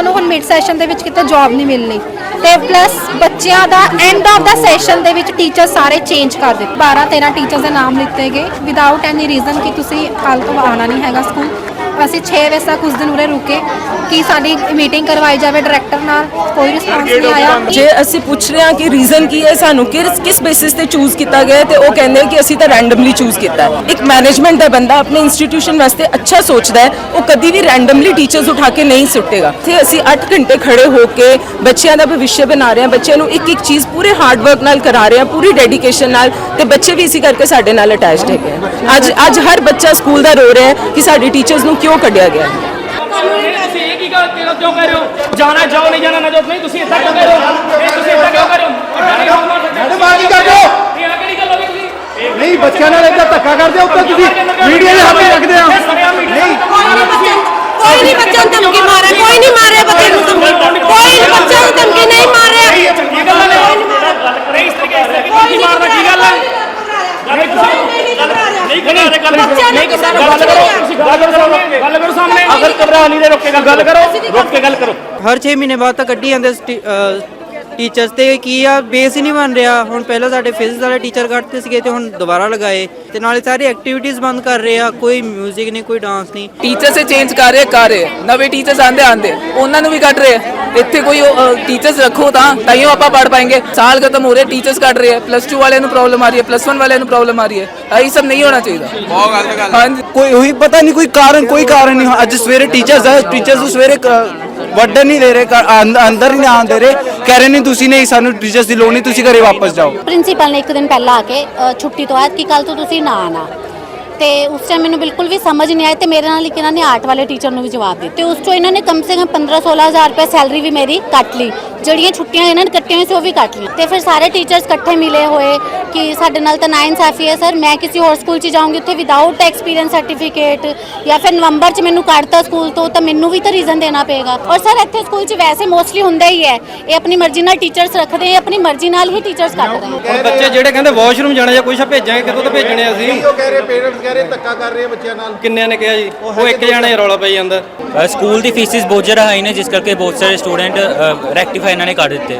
ਸਾਨੂੰ ਹੁਣ mid session ਦੇ ਵਿੱਚ ਕਿਤੇ ਜੌਬ ਨਹੀਂ ਮਿਲਣੀ। ਤੇ ਪਲੱਸ ਬੱਚਿਆਂ ਦਾ ਐਂਡ ਆਫ ਦਾ ਸੈਸ਼ਨ ਦੇ ਵਿੱਚ ਟੀਚਰ ਸਾਰੇ ਚੇਂਜ ਕਰ ਦਿੱਤੇ। 12 13 ਟੀਚਰਸ ਦੇ ਨਾਮ ਲਿੱਤੇ ਗਏ। ਵਿਦਆਊਟ ਐਨੀ ਰੀਜ਼ਨ ਕਿ ਤੁਸੀਂ ਕੱਲ ਤੋਂ ਆਉਣਾ ਨਹੀਂ ਹੈਗਾ ਸਕੂਲ ਅਸੀਂ 6 ਵਜੇ ਤੱਕ ਉਸ ਦਿਨ ਉਰੇ ਰੁਕੇ ਕਿ ਸਾਡੀ ਮੀਟਿੰਗ ਕਰਵਾਈ ਜਾਵੇ ਡਾਇਰੈਕਟਰ ਨਾਲ ਕੋਈ ਰਿਸਪਾਂਸ ਨਹੀਂ ਆਇਆ। ਜੇ ਅਸੀਂ ਪੁੱਛ ਰਹੇ ਹਾਂ ਕਿ ਰੀਜ਼ਨ ਕੀ ਹੈ ਸਾਨੂੰ ਕਿਸ ਕਿਸ ਬੇਸਿਸ ਤੇ ਚੂਜ਼ ਕੀਤਾ ਗਿਆ ਤੇ ਉਹ ਕਹਿੰਦੇ ਕਿ ਅਸੀਂ ਤਾਂ ਰੈਂਡਮਲੀ ਚੂਜ਼ ਕੀਤਾ ਹੈ। ਇੱਕ ਮੈਨੇਜਮੈਂਟ ਦਾ ਬੰਦਾ ਆਪਣੇ ਇੰਸਟੀਟਿਊਸ਼ਨ ਵਾਸਤੇ ਅੱਛਾ ਸੋਚਦਾ ਹੈ ਉਹ ਕਦੀ ਵੀ ਰੈਂਡਮਲੀ ਟੀਚਰਸ ਉਠਾ ਕੇ ਨਹੀਂ ਸੁੱਟੇਗਾ। ਤੇ ਅਸੀਂ 8 ਘੰਟੇ ਖੜੇ ਹੋ ਕੇ ਬੱਚਿਆਂ ਦਾ ਭਵਿੱਖ ਬਣਾ ਰਹੇ ਹਾਂ ਬੱਚਿਆਂ ਨੂੰ ਇੱਕ ਇੱਕ ਚੀਜ਼ ਪੂਰੇ ਹਾਰਡ ਵਰਕ ਨਾਲ ਕਰਾ ਰਹੇ ਹਾਂ ਪੂਰੀ ਡੈਡੀਕੇਸ਼ਨ ਨਾਲ ਤੇ ਬੱਚੇ ਵੀ ਇਸੇ ਕਰਕੇ ਸਾਡੇ ਨਾਲ ਅਟੈਚਡ ਹੈਗੇ। ਅੱਜ ਅੱਜ ਹਰ ਬੱਚਾ ਸਕੂਲ ਦਾ ਰੋ ਰਿਹਾ ਹੈ ਕਿ ਸਾਡੀ ਟੀਚਰਸ ਨੂੰ ਕਿਉਂ ਕੱਢਿਆ ਗਿਆ ਹੈ ਤੁਸੀਂ ਇਹ ਕੀ ਗੱਲ ਕਿਉਂ ਕਿਉਂ ਕਹਿ ਰਹੇ ਹੋ ਜਾਣਾ ਜਾਓ ਨਹੀਂ ਜਾਣਾ ਨਾ ਜਾਓ ਨਹੀਂ ਤੁਸੀਂ ਇੱਦਾਂ ਕਿਉਂ ਕਹਿ ਰਹੇ ਹੋ ਇਹ ਤੁਸੀਂ ਇੱਦਾਂ ਕਿਉਂ ਕਹਿ ਰਹੇ ਹੋ ਇਹ ਨਹੀਂ ਹੋਊਗਾ ਮੈਡਮ ਆ ਕੀ ਕਰਦੇ ਹੋ ਇਹ ਆ ਕਿਹੜੀ ਗੱਲ ਹੋ ਗਈ ਤੁਸੀਂ ਨਹੀਂ ਬੱਚਿਆਂ ਨਾਲ ਏਦਾਂ ਧੱਕਾ ਕਰਦੇ ਹੋ ਉੱਤੇ ਤੁਸੀਂ ਮੀਡੀਆ ਦੇ ਹੱਥ ਰੱਖਦੇ ਆ ਨਹੀਂ ਕੋਈ ਨਹੀਂ ਬੱਚਾ ਨੂੰ ਧਮਕੀ ਮਾਰਿਆ ਕੋਈ ਨਹੀਂ ਮਾਰਿਆ ਬੱਚੇ ਨੂੰ ਧਮਕੀ ਕੋਈ ਨੀ ਬੱਚਾ ਨੂੰ ਧਮਕੀ ਨਹੀਂ ਮਾਰਿਆ ਚੰਗੀ ਗੱਲ ਹੈ ਨਹੀਂ ਇਸ ਤਰੀਕੇ ਇਸ ਤਰੀਕੇ ਧਮਕੀ ਮਾਰਨਾ ਕੀ ਗੱਲ ਹੈ ਗੱਲ ਕਰੋ ਨਹੀਂ ਕਰਾ ਦੇ ਗੱਲ ਬੱਚਿਆਂ ਨੂੰ ਨਹੀਂ ਕਿਸੇ ਕਰੋ ਨੂੰ ਗੱਲ ਕਰੋ। ਤੁਸੀਂ ਗੱਲ ਕਰੋ ਗੱਲ ਕਰੋ ਸਾਹਮਣੇ। ਅਗਰ ਘਬਰਾ ਨਹੀਂ ਦੇ ਰੁਕ ਕੇ ਗੱਲ ਕਰੋ। ਰੁਕ ਕੇ ਗੱਲ ਕਰੋ। ਹਰ 6 ਮਹੀਨੇ ਬਾਅਦ ਤਾਂ ਕੱਢੀ ਜਾਂਦੇ ਟੀਚਰਸ ਤੇ ਕੀ ਆ ਬੇਸ ਹੀ ਨਹੀਂ ਬਣ ਰਿਹਾ। ਹੁਣ ਪਹਿਲਾਂ ਸਾਡੇ ਫਿਜ਼ਿਕਸ ਵਾਲੇ ਟੀਚਰ ਕੱਟਦੇ ਸੀਗੇ ਤੇ ਹੁਣ ਦੁਬਾਰਾ ਲਗਾਏ। ਤੇ ਨਾਲੇ ਸਾਰੇ ਐਕਟੀਵਿਟੀਜ਼ ਬੰਦ ਕਰ ਰਹੇ ਆ ਕੋਈ 뮤직 ਨਹੀਂ ਕੋਈ ਡਾਂਸ ਨਹੀਂ। ਟੀਚਰ ਸੇ ਚੇਂਜ ਕਰ ਰਹੇ ਕਰ ਰਹੇ ਨਵੇਂ ਟੀਚਰਸ ਆਂਦੇ ਆਂਦੇ ਉਹਨਾਂ ਨੂੰ ਵੀ ਕੱਟ ਰਹੇ ਇੱਥੇ ਕੋਈ ਟੀਚਰਸ ਰੱਖੋ ਤਾਂ ਤਾਈਓ ਆਪਾਂ ਪੜ ਪਾਏਗੇ। ਸਾਲ ਖਤਮ ਹੋ ਰਿਹਾ ਟੀਚਰਸ ਕੱਟ ਰਹੇ ਪਲੱਸ 2 ਵਾਲਿਆਂ ਨੂੰ ਪ੍ਰੋਬਲਮ ਆ ਰਹੀ ਹੈ ਪਲੱਸ 1 ਵਾਲਿਆਂ ਨੂੰ ਪ੍ਰੋਬਲਮ ਆ ਰਹੀ ਹੈ। ਇਹ ਸਭ ਨਹੀਂ ਹੋਣਾ ਚਾਹੀਦਾ। ਹਾਂਜੀ। ਕੋਈ ਉਹੀ ਪਤਾ ਨਹੀਂ ਕੋਈ ਕਾਰਨ ਕੋਈ ਕਾਰਨ ਨਹੀਂ। ਅੱਜ ਸਵੇਰੇ ਟੀਚਰਸ ਆ ਟੀਚਰਸ ਨੂੰ ਸਵੇਰੇ ਵੱਡਣ ਨਹੀਂ ਦੇ ਰਹੇ ਘਰ ਅੰਦ- ਅੰਦਰ ਨਹੀਂ ਆਉਣ ਦੇ ਰਹੇ। ਕਹਿ ਰਹੇ ਨੇ ਤੁਸੀਂ ਨਹੀਂ ਸਾਨੂੰ ਟੀਚਰਸ ਦੀ ਲੋੜ ਨਹੀਂ ਤੁਸੀਂ ਘਰੇ ਵਾਪਸ ਜਾਓ। ਪ੍ਰਿੰਸੀਪਲ ਨੇ ਇੱਕ ਦਿਨ ਪਹਿਲਾਂ ਆ ਕੇ ਅ, ਛੁੱਟੀ ਤੋਂ ਬਾਅਦ ਕਿ ਕੱਲ ਤੋਂ ਤੁਸੀਂ ਨਾ ਆਣਾ ਤੇ ਉਸ ਟਾਈਮ ਮੈਨੂੰ ਬਿਲਕੁਲ ਵੀ ਸਮਝ ਨਹੀਂ ਆਈ ਤੇ ਮੇਰੇ ਨਾਲ ਇੱਕ ਇਹਨਾਂ ਨੇ ਆਰਟ ਵਾਲੇ ਟੀਚਰ ਨੂੰ ਵੀ ਜਵਾਬ ਦਿੱਤੇ। ਉਸ ਤੋਂ ਇਹਨਾਂ ਨੇ ਕਮ ਸੇ ਕਮ 15 16000 ਰੁਪਏ ਸੈਲਰੀ ਵੀ ਮੇਰੀ ਕੱਟ ਲਈ। ਜਿਹੜੀਆਂ ਛੁੱਟੀਆਂ ਇਹਨਾਂ ਨੇ ਕੱਟੀਆਂ ਸੀ ਉਹ ਵੀ ਕੱਟ ਲਈਆਂ। ਤੇ ਫਿਰ ਸਾਰੇ ਟੀਚਰਸ ਇਕੱਠੇ ਮਿਲੇ ਹੋਏ ਕਿ ਸਾਡੇ ਨਾਲ ਤਾਂ ਨਾ ਇਨਸਾਫੀ ਹੈ ਸਰ। ਮੈਂ ਕਿਸੇ ਹੋਰ ਸਕੂਲ 'ਚ ਜਾਊਂਗੀ ਉੱਥੇ ਵਿਦਆਊਟ ਐਕਸਪੀਰੀਅੰਸ ਸਰਟੀਫਿਕੇਟ ਜਾਂ ਫਿਰ ਨਵੰਬਰ 'ਚ ਮੈਨੂੰ ਕੱਢਤਾ ਸਕੂਲ ਤੋਂ ਤਾਂ ਮੈਨੂੰ ਵੀ ਤਾਂ ਰੀਜ਼ਨ ਦੇਣਾ ਪਏਗਾ। ਔਰ ਸਰ ਇੱਥੇ ਸਕੂਲ 'ਚ ਵੈਸੇ ਮੋਸਟਲੀ ਹੁੰਦਾ ਹੀ ਹੈ। ਇਹ ਆਪਣੀ ਮਰਜ਼ੀ ਨਾਲ ਟੀਚਰਸ ਰੱਖਦੇ ਆ ਆਪਣੀ ਮਰਜ਼ੀ ਨਾਲ ਹੀ ਟੀਚਰਸ ਕੱਢ ਰਹੇ ਆ ਹੁਣ ਬੱਚੇ ਜਿਹੜੇ ਕਹਿੰਦੇ ਵਾਸ਼ਰੂਮ ਜਾਣਾ ਜਾਂ ਕੁਛ ਭੇਜਾਂਗੇ ਕਿਤੋਂ ਤਾਂ ਭੇਜਣੇ ਅਸੀਂ? ਉਹ ਕਹਿ ਰਹੇ ਪੇਰੈਂਟਸ ਕਹਿ ਰਹੇ ਧੱਕਾ ਕਰ ਰਹੇ ਆ ਬੱਚਿਆਂ ਨਾਲ। ਕਿੰਨਿਆਂ ਨੇ ਕਿਹਾ ਜੀ? ਉਹ ਇੱਕ ਜਾਣੇ ਰੌਲਾ ਪਈ ਜਾਂਦਾ। ਸਕੂਲ ਦੀ ਫੀਸਿਸ ਬਹੁਤ ਜ਼ਿਆਦਾ ਹਾਈ ਨੇ ਜਿਸ ਕਰਕੇ ਬਹੁਤ ਸਾਰੇ ਸਟੂਡੈਂਟ ਰੈਕਟੀਫਾਈ ਇਹਨਾਂ ਨੇ ਕਰ ਦਿੱਤੇ।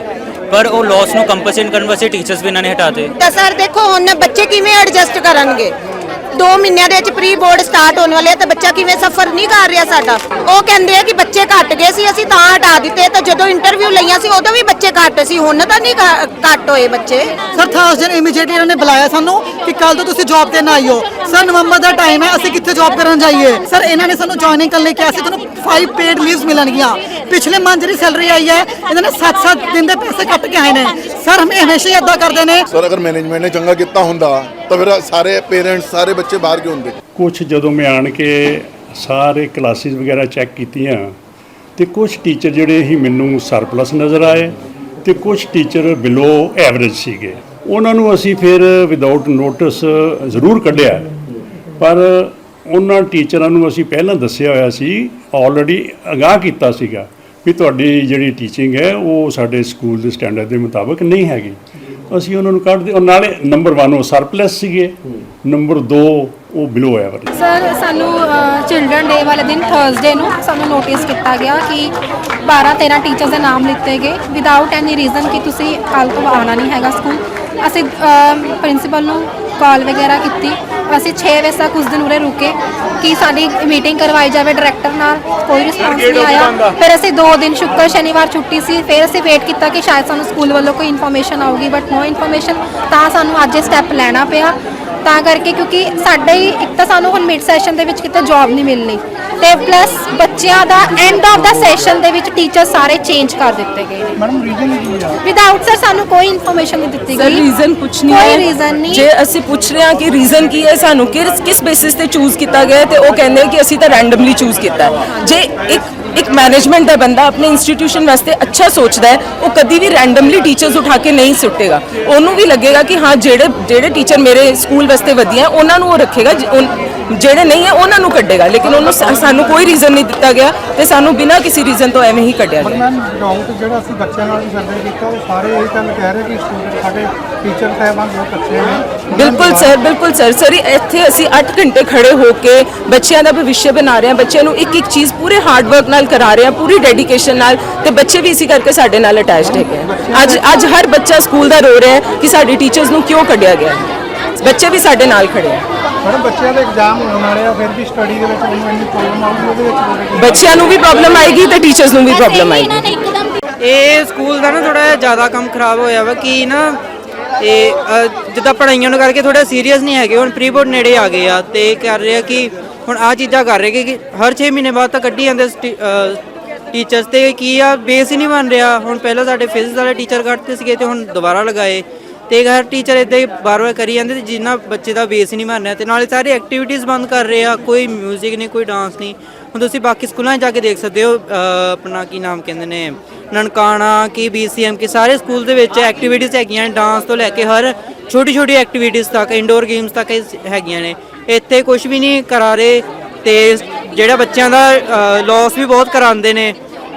ਪਰ ਉਹ ਲਾਸ ਨੂੰ ਕੰਪਨਸੇਟ ਕਰਨ ਵਾਸਤੇ ਟੀਚਰਸ ਵੀ ਇਹਨਾਂ ਨੇ ਹਟਾਤੇ ਤਾਂ ਸਰ ਦੇਖੋ, ਹੁਣ ਬੱਚੇ ਕਿਵੇਂ ਐਡਜਸਟ ਕਰਨਗੇ? 2 ਮਹੀਨਿਆਂ ਦੇ ਵਿੱਚ ਪ੍ਰੀ ਬੋਰਡ ਸਟਾਰਟ ਹੋਣ ਵਾਲੇ ਆ ਤਾਂ ਬੱਚਾ ਕਿਵੇਂ ਸਫਰ ਨਹੀਂ ਕਰ ਰਿਹਾ ਸਾਡਾ? ਉਹ ਕਹਿੰਦੇ ਆ ਕਿ ਬੱਚੇ ਘਟ ਗਏ ਸੀ ਅਸੀਂ ਤਾਂ ਹਟਾ ਦਿੱਤੇ। ਤਾਂ ਜਦੋਂ ਇੰਟਰਵਿਊ ਲਈਆਂ ਸੀ ਉਦੋਂ ਵੀ ਬੱਚੇ ਘੱਟ ਸੀ ਹੁਣ ਤਾਂ ਨਹੀਂ ਘੱਟ ਹੋਏ ਬੱਚੇ। ਸਰ ਥਰਸਡੇ ਇਮੀਡੀਏਟਲੀ ਇਹਨਾਂ ਨੇ ਬੁਲਾਇਆ ਸਾਨੂੰ ਕਿ ਕੱਲ ਤੋਂ ਤੁਸੀਂ ਜੌਬ ਤੇ ਨਾ ਆਇਓ। ਸਰ ਨਵੰਬਰ ਦਾ ਟਾਈਮ ਹੈ ਅਸੀਂ ਕਿੱਥੇ ਜੌਬ ਕਰਨ ਜਾਈਏ? ਸਰ ਇਹਨਾਂ ਨੇ ਸਾਨੂੰ ਜੁਆਇਨਿੰਗ ਕਰਨ ਲਈ ਕਿਹਾ ਸੀ ਤੁਹਾਨੂੰ 5 ਪੇਡ ਲੀਵਸ ਮਿਲਣਗੀਆਂ। ਪਿਛਲੇ ਮੰਥ ਜਿਹੜੀ ਸੈਲਰੀ ਆਈ ਹੈ ਇਹਨਾਂ ਨੇ 7-7 ਦਿਨ ਦੇ ਪੈਸੇ ਕੱਟ ਕੇ ਆਏ ਨੇ। ਸਰ ਹਮੇ ਹਮੇਸ਼ਾ ਹੀ ਇਦਾਂ ਕਰਦੇ ਨੇ। ਸਰ ਅਗਰ ਮੈਨੇਜਮੈਂਟ ਨੇ ਚੰਗਾ ਕੀਤਾ ਹੁੰਦਾ ਤਾਂ ਫਿਰ ਸਾਰੇ ਪੇਰੈਂਟਸ ਸਾਰੇ ਬੱਚੇ ਬਾਹਰ ਕਿਉਂ ਹੁੰਦੇ? ਕੁਝ ਜਦੋਂ ਮੈਂ ਆਣ ਕੇ ਸਾਰੇ ਕਲਾਸਿਸ ਵਗੈਰਾ ਚੈੱਕ ਕੀਤੀਆਂ, ਤੇ ਕੁਝ ਟੀਚਰ ਜਿਹੜੇ ਹੀ ਮੈਨੂੰ ਸਰਪਲਸ ਨਜ਼ਰ ਆਏ, ਤੇ ਕੁਝ ਟੀਚਰ ਬਿਲੋ ਐਵਰੇਜ ਸੀਗੇ। ਉਹਨਾਂ ਨੂੰ ਅਸੀਂ ਫਿਰ ਵਿਦਆਊਟ ਨੋਟਿਸ ਜ਼ਰੂਰ ਕੱਢਿਆ। ਪਰ ਉਹਨਾਂ ਟੀਚਰਾਂ ਨੂੰ ਅਸੀਂ ਪਹਿਲਾਂ ਦੱਸਿਆ ਹੋਇਆ ਸੀ ਆਲਰੇਡੀ ਅਗਾਹ ਕੀਤਾ ਸੀਗਾ, ਵੀ ਤੁਹਾਡੀ ਜਿਹੜੀ ਟੀਚਿੰਗ ਹੈ, ਉਹ ਸਾਡੇ ਸਕੂਲ ਦੇ ਸਟੈਂਡਰਡ ਦੇ ਮੁਤਾਬਕ ਨਹੀਂ ਹੈਗੀ। ਅਸੀਂ ਉਹਨਾਂ ਨੂੰ ਕੱਢ ਦੇ ਔਰ ਨਾਲੇ ਨੰਬਰ 1 ਉਹ ਸਰਪਲਸ ਸੀਗੇ। ਨੰਬਰ 2 ਉਹ ਬਿਲੋ ਐਵਰੇਜ ਸਰ ਸਾਨੂੰ ਚਿਲਡਰਨ ਡੇ ਵਾਲੇ ਦਿਨ ਥਰਸਡੇ ਨੂੰ ਸਾਨੂੰ ਨੋਟਿਸ ਕੀਤਾ ਗਿਆ ਕਿ 12 13 ਟੀਚਰਸ ਦੇ ਨਾਮ ਲਿੱਤੇ ਗਏ। ਵਿਦਆਊਟ ਐਨੀ ਰੀਜ਼ਨ ਕਿ ਤੁਸੀਂ ਕੱਲ ਤੋਂ ਆਉਣਾ ਨਹੀਂ ਹੈਗਾ ਸਕੂਲ ਅਸੀਂ ਪ੍ਰਿੰਸੀਪਲ ਨੂੰ ਕਾਲ ਵਗੈਰਾ ਕੀਤੀ। ਅਸੀਂ 6 ਵਜੇ ਤੱਕ ਉਸ ਦਿਨ ਉਰੇ ਰੁਕੇ ਕਿ ਸਾਡੀ ਮੀਟਿੰਗ ਕਰਵਾਈ ਜਾਵੇ ਡਾਇਰੈਕਟਰ ਨਾਲ ਕੋਈ ਰਿਸਪਾਂਸ ਨਹੀਂ ਆਇਆ। ਫਿਰ ਅਸੀਂ 2 ਦਿਨ ਸ਼ੁੱਕਰ ਸ਼ਨੀਵਾਰ ਛੁੱਟੀ ਸੀ ਫਿਰ ਅਸੀਂ ਵੇਟ ਕੀਤਾ ਕਿ ਸ਼ਾਇਦ ਸਾਨੂੰ ਸਕੂਲ ਵੱਲੋਂ ਕੋਈ ਇਨਫੋਰਮੇਸ਼ਨ ਆਊਗੀ ਬਟ ਨੋ ਇਨਫੋਰਮੇਸ਼ਨ ਤਾਂ ਸਾਨੂੰ ਅੱਜ ਇਹ ਸਟੈਪ ਲੈਣਾ ਪਿਆ। ਤਾਂ ਕਰਕੇ ਕਿਉਂਕਿ ਸਾਡੇ ਹੀ ਇੱਕ ਤਾਂ ਸਾਨੂੰ ਹੁਣ ਮਿਡ ਸੈਸ਼ਨ ਦੇ ਵਿੱਚ ਕਿਤੇ ਜੌਬ ਨਹੀਂ ਮਿਲਣੀ। ਤੇ ਪਲੱਸ ਬੱਚਿਆਂ ਦਾ ਐਂਡ ਆਫ ਦਾ ਸੈਸ਼ਨ ਦੇ ਵਿੱਚ ਟੀਚਰ ਸਾਰੇ ਚੇਂਜ ਕਰ ਦਿੱਤੇ ਗਏ ਨੇ। ਮੈਡਮ ਰੀਜ਼ਨ ਕੀ ਆ? ਵਿਦਆਊਟ ਸਰ ਸਾਨੂੰ ਕੋਈ ਇਨਫੋਰਮੇਸ਼ਨ ਨਹੀਂ ਦਿੱਤੀ ਸਰ ਗਈ। ਰੀਜ਼ਨ ਕੁਝ ਨਹੀਂ ਕੋਈ ਹੈ। ਰੀਜ਼ਨ ਨਹੀਂ। ਜੇ ਅਸੀਂ ਪੁੱਛ ਰਹੇ ਹਾਂ ਕਿ ਰੀਜ਼ਨ ਕੀ ਹੈ ਸਾਨੂੰ ਕਿਸ ਕਿਸ ਬੇਸਿਸ ਤੇ ਚੂਜ਼ ਕੀਤਾ ਗਿਆ ਤੇ ਉਹ ਕਹਿੰਦੇ ਕਿ ਅਸੀਂ ਤਾਂ ਰੈਂਡਮਲੀ ਚੂਜ਼ ਕੀਤਾ ਜੇ ਇੱਕ ਇੱਕ ਮੈਨੇਜਮੈਂਟ ਦਾ ਬੰਦਾ ਆਪਣੇ ਇੰਸਟੀਟਿਊਸ਼ਨ ਵਾਸਤੇ ਅੱਛਾ ਸੋਚਦਾ ਹੈ ਉਹ ਕਦੀ ਵੀ ਰੈਂਡਮਲੀ ਟੀਚਰਸ ਉਠਾ ਕੇ ਨਹੀਂ ਸੁੱਟੇਗਾ। ਉਹਨੂੰ ਵੀ ਲੱਗੇਗਾ ਕਿ ਹਾਂ ਜਿਹੜੇ ਜਿਹੜੇ ਟੀਚਰ ਮੇਰੇ ਸਕੂਲ ਵਾਸਤੇ ਵਧੀਆ ਉਹਨਾਂ ਨੂੰ ਉਹ ਰੱਖੇਗਾ ਜਿਹੜੇ ਨਹੀਂ ਹੈ ਉਹਨਾਂ ਨੂੰ ਕੱਢੇਗਾ। ਲੇਕਿਨ ਉਹਨੂੰ ਸਾਨੂੰ ਕੋਈ ਰੀਜ਼ਨ ਨਹੀਂ ਦਿੱਤਾ ਗਿਆ ਤੇ ਸਾਨੂੰ ਬਿਨਾਂ ਕਿਸੇ ਰੀਜ਼ਨ ਤੋਂ ਐਵੇਂ ਹੀ ਕੱਢਿਆ ਗਿਆ। ਮੈਮ ਡਾਊਟ ਜਿਹੜਾ ਅਸੀਂ ਬੱਚਿਆਂ ਨਾਲ ਵੀ ਸਰਵੇ ਕੀਤਾ ਉਹ ਸਾਰੇ ਇਹ ਗੱਲ ਕਹਿ ਰਹੇ ਕਿ ਸਟੂਡੈਂਟ ਸਾਡੇ ਟੀਚਰ ਸਾਹਿਬਾਨ ਬਹੁਤ ਅੱਛੇ ਨੇ। ਬਿਲਕੁਲ ਸਰ ਬਿਲਕੁਲ ਸਰ ਸਰ ਇੱਥੇ ਅਸੀਂ 8 ਘੰਟੇ ਖੜੇ ਹੋ ਕੇ ਬੱਚਿਆਂ ਦਾ ਭਵਿੱਖ ਬਣਾ ਰਹੇ ਹਾਂ ਬੱਚਿਆਂ ਨੂੰ ਇੱਕ ਇੱਕ ਚੀਜ਼ ਪੂਰੇ ਹਾਰਡ ਵਰਕ ਨਾਲ ਕਰਾ ਰਹੇ ਹਾਂ ਪੂਰੀ ਡੈਡੀਕੇਸ਼ਨ ਨਾਲ ਤੇ ਬੱਚੇ ਵੀ ਇਸੇ ਕਰਕੇ ਸਾਡੇ ਨਾਲ ਅਟੈਚਡ ਹੈਗੇ ਆ। ਅੱਜ ਅੱਜ ਹਰ ਬੱਚਾ ਸਕੂਲ ਦਾ ਰੋ ਰਿਹਾ ਹੈ ਕਿ ਸਾਡੀ ਟੀਚਰਸ ਨੂੰ ਕਿਉਂ ਕੱਢਿਆ ਗਿਆ। ਬੱਚੇ ਵੀ ਸਾਡੇ ਨਾਲ ਖੜੇ ਆ ਮੈਡਮ ਬੱਚਿਆਂ ਦੇ ਐਗਜ਼ਾਮ ਹੋਣ ਵਾਲੇ ਆ ਫਿਰ ਵੀ ਸਟੱਡੀ ਦੇ ਵਿੱਚ ਉਹਨੂੰ ਇੰਨੀ ਪ੍ਰੋਬਲਮ ਆਉਂਦੀ ਉਹਦੇ ਵਿੱਚ ਉਹਦੇ ਕੀ ਬੱਚਿਆਂ ਨੂੰ ਵੀ ਪ੍ਰੋਬਲਮ ਆਏਗੀ ਤੇ ਟੀਚਰਸ ਨੂੰ ਵੀ ਪ੍ਰੋਬਲਮ ਆਏਗੀ ਇਹ ਸਕੂਲ ਦਾ ਨਾ ਥੋੜਾ ਜ਼ਿਆਦਾ ਕੰਮ ਖਰਾਬ ਹੋਇਆ ਵਾ ਕਿ ਨਾ ਇਹ ਅ, ਜਿੱਦਾਂ ਪੜਾਈਆਂ ਨੂੰ ਕਰਕੇ ਥੋੜਾ ਸੀਰੀਅਸ ਨਹੀਂ ਹੈਗੇ ਹੁਣ ਪ੍ਰੀ ਬੋਰਡ ਨੇੜੇ ਆ ਗਏ ਆ ਤੇ ਕਰ ਰਹੇ ਆ ਕਿ ਹੁਣ ਆ ਚੀਜ਼ਾਂ ਕਰ ਰਹੇ ਕਿ ਕਿ ਹਰ 6 ਮਹੀਨੇ ਬਾਅਦ ਤਾਂ ਕੱਢੀ ਜਾਂਦੇ ਟੀਚਰਸ ਤੇ ਕੀ ਆ ਬੇਸ ਹੀ ਨਹੀਂ ਬਣ ਰਿਹਾ। ਹੁਣ ਪਹਿਲਾਂ ਸਾਡੇ ਫਿਜ਼ਿਕਸ ਵਾਲੇ ਟੀਚਰ ਕੱਢਦੇ ਸੀਗੇ ਤੇ ਹੁਣ ਦੁਬਾਰਾ ਲਗਾਏ। ਤੇ ਹਰ ਟੀਚਰ ਇਦਾਂ ਹੀ ਬਾਰ-ਬਾਰ ਕਰੀ ਜਾਂਦੇ ਤੇ ਜਿੰਨਾ ਬੱਚੇ ਦਾ ਬੇਸ ਹੀ ਨਹੀਂ ਬਣ ਰਿਹਾ ਤੇ ਨਾਲੇ ਸਾਰੇ ਐਕਟੀਵਿਟੀਜ਼ ਬੰਦ ਕਰ ਰਹੇ ਆ ਕੋਈ 뮤직 ਨਹੀਂ ਕੋਈ ਡਾਂਸ ਨਹੀਂ। ਹੁਣ ਤੁਸੀਂ ਬਾਕੀ ਸਕੂਲਾਂ 'ਚ ਜਾ ਕੇ ਦੇਖ ਸਕਦੇ ਹੋ ਅ, ਆਪਣਾ ਕੀ ਨਾਮ ਕਹਿੰਦੇ ਨੇ ਨਨਕਾਣਾ ਕੀ ਬੀਸੀਐਮ ਕੀ ਸਾਰੇ ਸਕੂਲ ਦੇ ਵਿੱਚ ਐਕਟੀਵਿਟੀਜ਼ ਹੈਗੀਆਂ ਡਾਂਸ ਤੋਂ ਲੈ ਕੇ ਹਰ ਛੋਟੀ ਛੋਟੀ ਐਕਟੀਵਿਟੀਜ਼ ਤੱਕ ਇੰਡੋਰ ਗੇਮਸ ਤੱਕ ਇਹ ਹੈਗੀਆਂ ਨੇ। ਇੱਥੇ ਕੁਝ ਵੀ ਨਹੀਂ ਕਰਾ ਰਹੇ ਤੇ ਜਿਹੜਾ ਬੱਚਿਆਂ ਦਾ ਲਾਸ ਵੀ ਬਹੁਤ ਕਰਾਉਂਦੇ ਨੇ।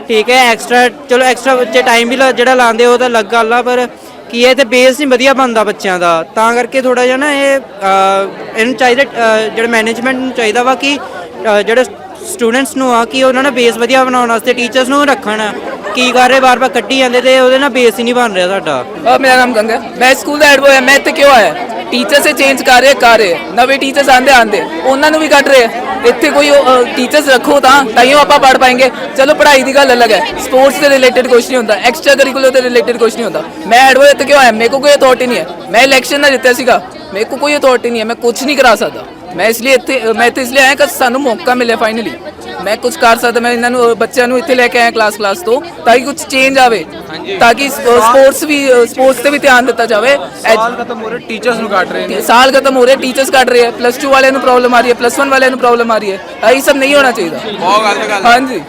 ਠੀਕ ਹੈ ਐਕਸਟਰਾ ਚਲੋ ਐਕਸਟਰਾ ਬੱਚੇ ਟਾਈਮ ਵੀ ਲਾ- ਜਿਹੜਾ ਲਾਉਂਦੇ ਉਹ ਤਾਂ ਅਲੱਗ ਗੱਲ ਆ ਪਰ ਕੀ ਹੈ ਤੇ ਬੇਸ ਨਹੀਂ ਵਧੀਆ ਬਣਦਾ ਬੱਚਿਆਂ ਦਾ। ਤਾਂ ਕਰਕੇ ਥੋੜਾ ਜਿਹਾ ਨਾ ਇਹ ਅ, ਇਹਨੂੰ ਚਾਹੀਦਾ ਅ, ਜਿਹੜਾ ਮੈਨੇਜਮੈਂਟ ਨੂੰ ਚਾਹੀਦਾ ਵਾ ਕਿ ਅ, ਜਿਹੜੇ ਸਟੂਡੈਂਟਸ ਨੂੰ ਆ ਕਿ ਉਹਨਾਂ ਨੇ ਬੇਸ ਵਧੀਆ ਬਣਾਉਣ ਵਾਸਤੇ ਟੀਚਰਸ ਨੂੰ ਰੱਖਣ ਕੀ ਕਰ ਰਹੇ ਬਾਰ-ਬਾਰ ਕੱਢੀ ਜਾਂਦੇ ਤੇ ਉਹਦੇ ਨਾਲ ਬੇਸ ਹੀ ਨਹੀਂ ਬਣ ਰਿਹਾ ਸਾਡਾ। ਅ, ਮੇਰਾ ਨਾਮ ਗੰਗਾ ਮੈਂ ਸਕੂਲ ਦਾ ਹੈਡ ਬੋਏ ਮੈਂ ਇੱਥੇ ਕਿਉਂ ਆਇਆ? ਟੀਚਰ ਸੇ ਚੇਂਜ ਕਰ ਰਹੇ ਕਰ ਰਹੇ। ਨਵੇਂ ਟੀਚਰਸ ਆਂਦੇ ਆਂਦੇ ਉਹਨਾਂ ਨੂੰ ਵੀ ਕੱਢ ਰਹੇ। ਆ। ਇੱਥੇ ਕੋਈ ਟੀਚਰਸ ਰੱਖੋ ਤਾਂ ਤਾਈਓ ਆਪਾਂ ਪੜ ਪਾएंगे ਚਲੋ ਪੜ੍ਹਾਈ ਦੀ ਗੱਲ ਅਲੱਗ ਹੈ। ਸਪੋਰਟਸ ਦੇ ਰਿਲੇਟਡ ਕੁਝ ਨਹੀਂ ਹੁੰਦਾ। ਐਕਸਟਰਾ ਕਰਿਕੂਲਰ ਦੇ ਰਿਲੇਟਡ ਕੁਝ ਨਹੀਂ ਹੁੰਦਾ। ਮੈਂ ਹੈਡ ਬੋਏ ਇੱਥੇ ਕਿਉਂ ਆਇਆ? ਮੇਰੇ ਕੋਲ ਕੋਈ ਅਥਾਰਟੀ ਨਹੀਂ ਹੈ। ਮੈਂ ਇਲੈਕਸ਼ਨ ਨਾਲ ਜਿੱਤਿਆ ਸੀਗਾ। ਮੇਰੇ ਕੋਲ ਕੋਈ ਅਥਾਰਟੀ ਨਹੀਂ ਹੈ। ਮੈਂ ਕੁਝ ਨਹੀਂ ਕਰਾ ਸਕਦਾ। ਮੈਂ ਇਸ ਲਈ ਇੱਥੇ ਮੈਂ ਇੱਥੇ ਇਸ ਲਈ ਆਇਆ ਕਿ ਸਾਨੂੰ ਮੌਕਾ ਮਿਲੇ ਫਾਈਨਲੀ ਮੈਂ ਕੁਝ ਕਰ ਸਕਦਾ ਮੈਂ ਇਹਨਾਂ ਨੂੰ ਬੱਚਿਆਂ ਨੂੰ ਇੱਥੇ ਲੈ ਕੇ ਆਇਆ ਕਲਾਸ ਕਲਾਸ ਤੋਂ ਤਾਂ ਕਿ ਕੁਝ ਚੇਂਜ ਆਵੇ। ਤਾਂ ਕਿ ਸਪੋਰਟਸ ਵੀ ਸਪੋਰਟਸ ਤੇ ਵੀ ਧਿਆਨ ਦਿੱਤਾ ਜਾਵੇ। ਸਾਲ ਖਤਮ ਹੋ ਰਿਹਾ ਟੀਚਰਸ ਨੂੰ ਕੱਢ ਰਹੇ ਨੇ। ਸਾਲ ਖਤਮ ਹੋ ਰਿਹਾ ਟੀਚਰਸ ਕੱਢ ਰਹੇ ਹੈ ਪਲੱਸ 2 ਵਾਲਿਆਂ ਨੂੰ ਪ੍ਰੋਬਲਮ ਆ ਰਹੀ ਹੈ ਪਲੱਸ 1 ਵਾਲਿਆਂ ਨੂੰ ਪ੍ਰੋਬਲਮ ਆ ਰਹੀ ਹੈ। ਤਾਂ ਇਹ ਸਭ ਨਹੀਂ ਹੋਣਾ ਚਾਹੀਦਾ। ਬਹੁਤ ਗਲਤ ਗੱਲ ਹਾਂਜੀ।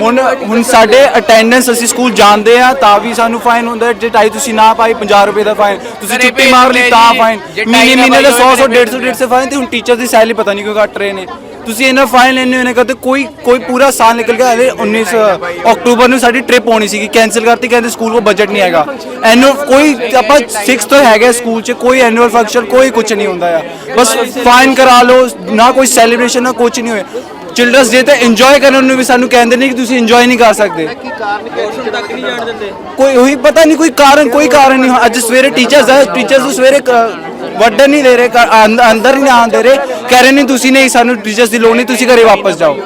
ਹੁਣ ਹੁਣ ਸਾਡੇ ਅਟੈਂਡੈਂਸ ਅਸੀਂ ਸਕੂਲ ਜਾਂਦੇ ਆ ਤਾਂ ਵੀ ਸਾਨੂੰ ਫਾਈਨ ਹੁੰਦਾ ਜੇ ਟਾਈ ਤੁਸੀਂ ਨਾ ਪਾਈ 50 ਰੁਪਏ ਦਾ ਫਾਈਨ ਤੁਸੀਂ ਛੁੱਟੀ ਮਾਰ ਲਈ ਤਾਂ ਫਾਈਨ ਮਹੀਨੇ ਮਹੀਨੇ ਦਾ 100 100 150 150 ਫਾਈਨ ਤੇ ਹੁਣ ਟੀਚਰ ਦੀ ਸੈਲਰੀ ਪਤਾ ਨਹੀਂ ਕਿਉਂ ਕੱਟ ਰਹੇ ਨੇ। ਤੁਸੀਂ ਇਹਨਾਂ ਫਾਈਨ ਲੈਣੇ ਹੋਣੇ ਕਦੇ ਕੋਈ ਕੋਈ ਪੂਰਾ ਸਾਲ ਨਿਕਲ ਗਿਆ, ਹਲੇ 19 ਅਕਤੂਬਰ ਨੂੰ ਸਾਡੀ ਟ੍ਰਿਪ ਹੋਣੀ ਸੀਗੀ ਕੈਨਸਲ ਕਰਤੀ, ਕਹਿੰਦੇ ਸਕੂਲ ਕੋ ਬਜਟ ਨਹੀਂ ਹੈਗਾ। ਐਨੂ ਕੋਈ, ਆਪਾਂ 6 ਤੋਂ ਹੈਗਾ ਸਕੂਲ 'ਚ, ਕੋਈ ਐਨੂਅਲ ਫੰਕਸ਼ਨ ਕੋਈ ਕੁਝ ਨਹੀਂ ਹੁੰਦਾ ਆ। ਬਸ ਫਾਈਨ ਕਰਾ ਲਓ, ਨਾ ਕੋਈ ਸੈਲੀਬ੍ਰੇਸ਼ਨ ਨਾ ਕੁਝ ਨਹੀਂ ਹੋਇਆ ਚਿਲਡਰਸ ਡੇ ਤੇ ਇੰਜੋਏ ਕਰਨ ਨੂੰ ਵੀ ਸਾਨੂੰ ਕਹਿੰਦੇ ਨੇ ਕਿ ਤੁਸੀਂ ਇੰਜੋਏ ਨਹੀਂ ਕਰ ਸਕਦੇ। ਕੋਈ ਉਹੀ ਪਤਾ ਨਹੀਂ, ਕੋਈ ਕਾਰਨ ਕੋਈ ਕਾਰਨ ਨਹੀਂ। ਅੱਜ ਸਵੇਰੇ ਟੀਚਰਸ ਆ ਟੀਚਰਸ ਨੂੰ ਸਵੇਰੇ ਵੱਡਨ ਨਹੀਂ ਦੇ ਰਹੇ ਘਰ ਅੰਦ- ਅੰਦਰ ਨਹੀਂ ਆਉਣ ਦੇ ਰਹੇ। ਕਹਿ ਰਹੇ ਨਹੀਂ ਤੁਸੀਂ ਨਹੀਂ ਸਾਨੂੰ ਟੀਚਰਸ ਦੀ ਲੋੜ ਨਹੀਂ ਤੁਸੀਂ ਘਰੇ ਵਾਪਸ ਜਾਓ।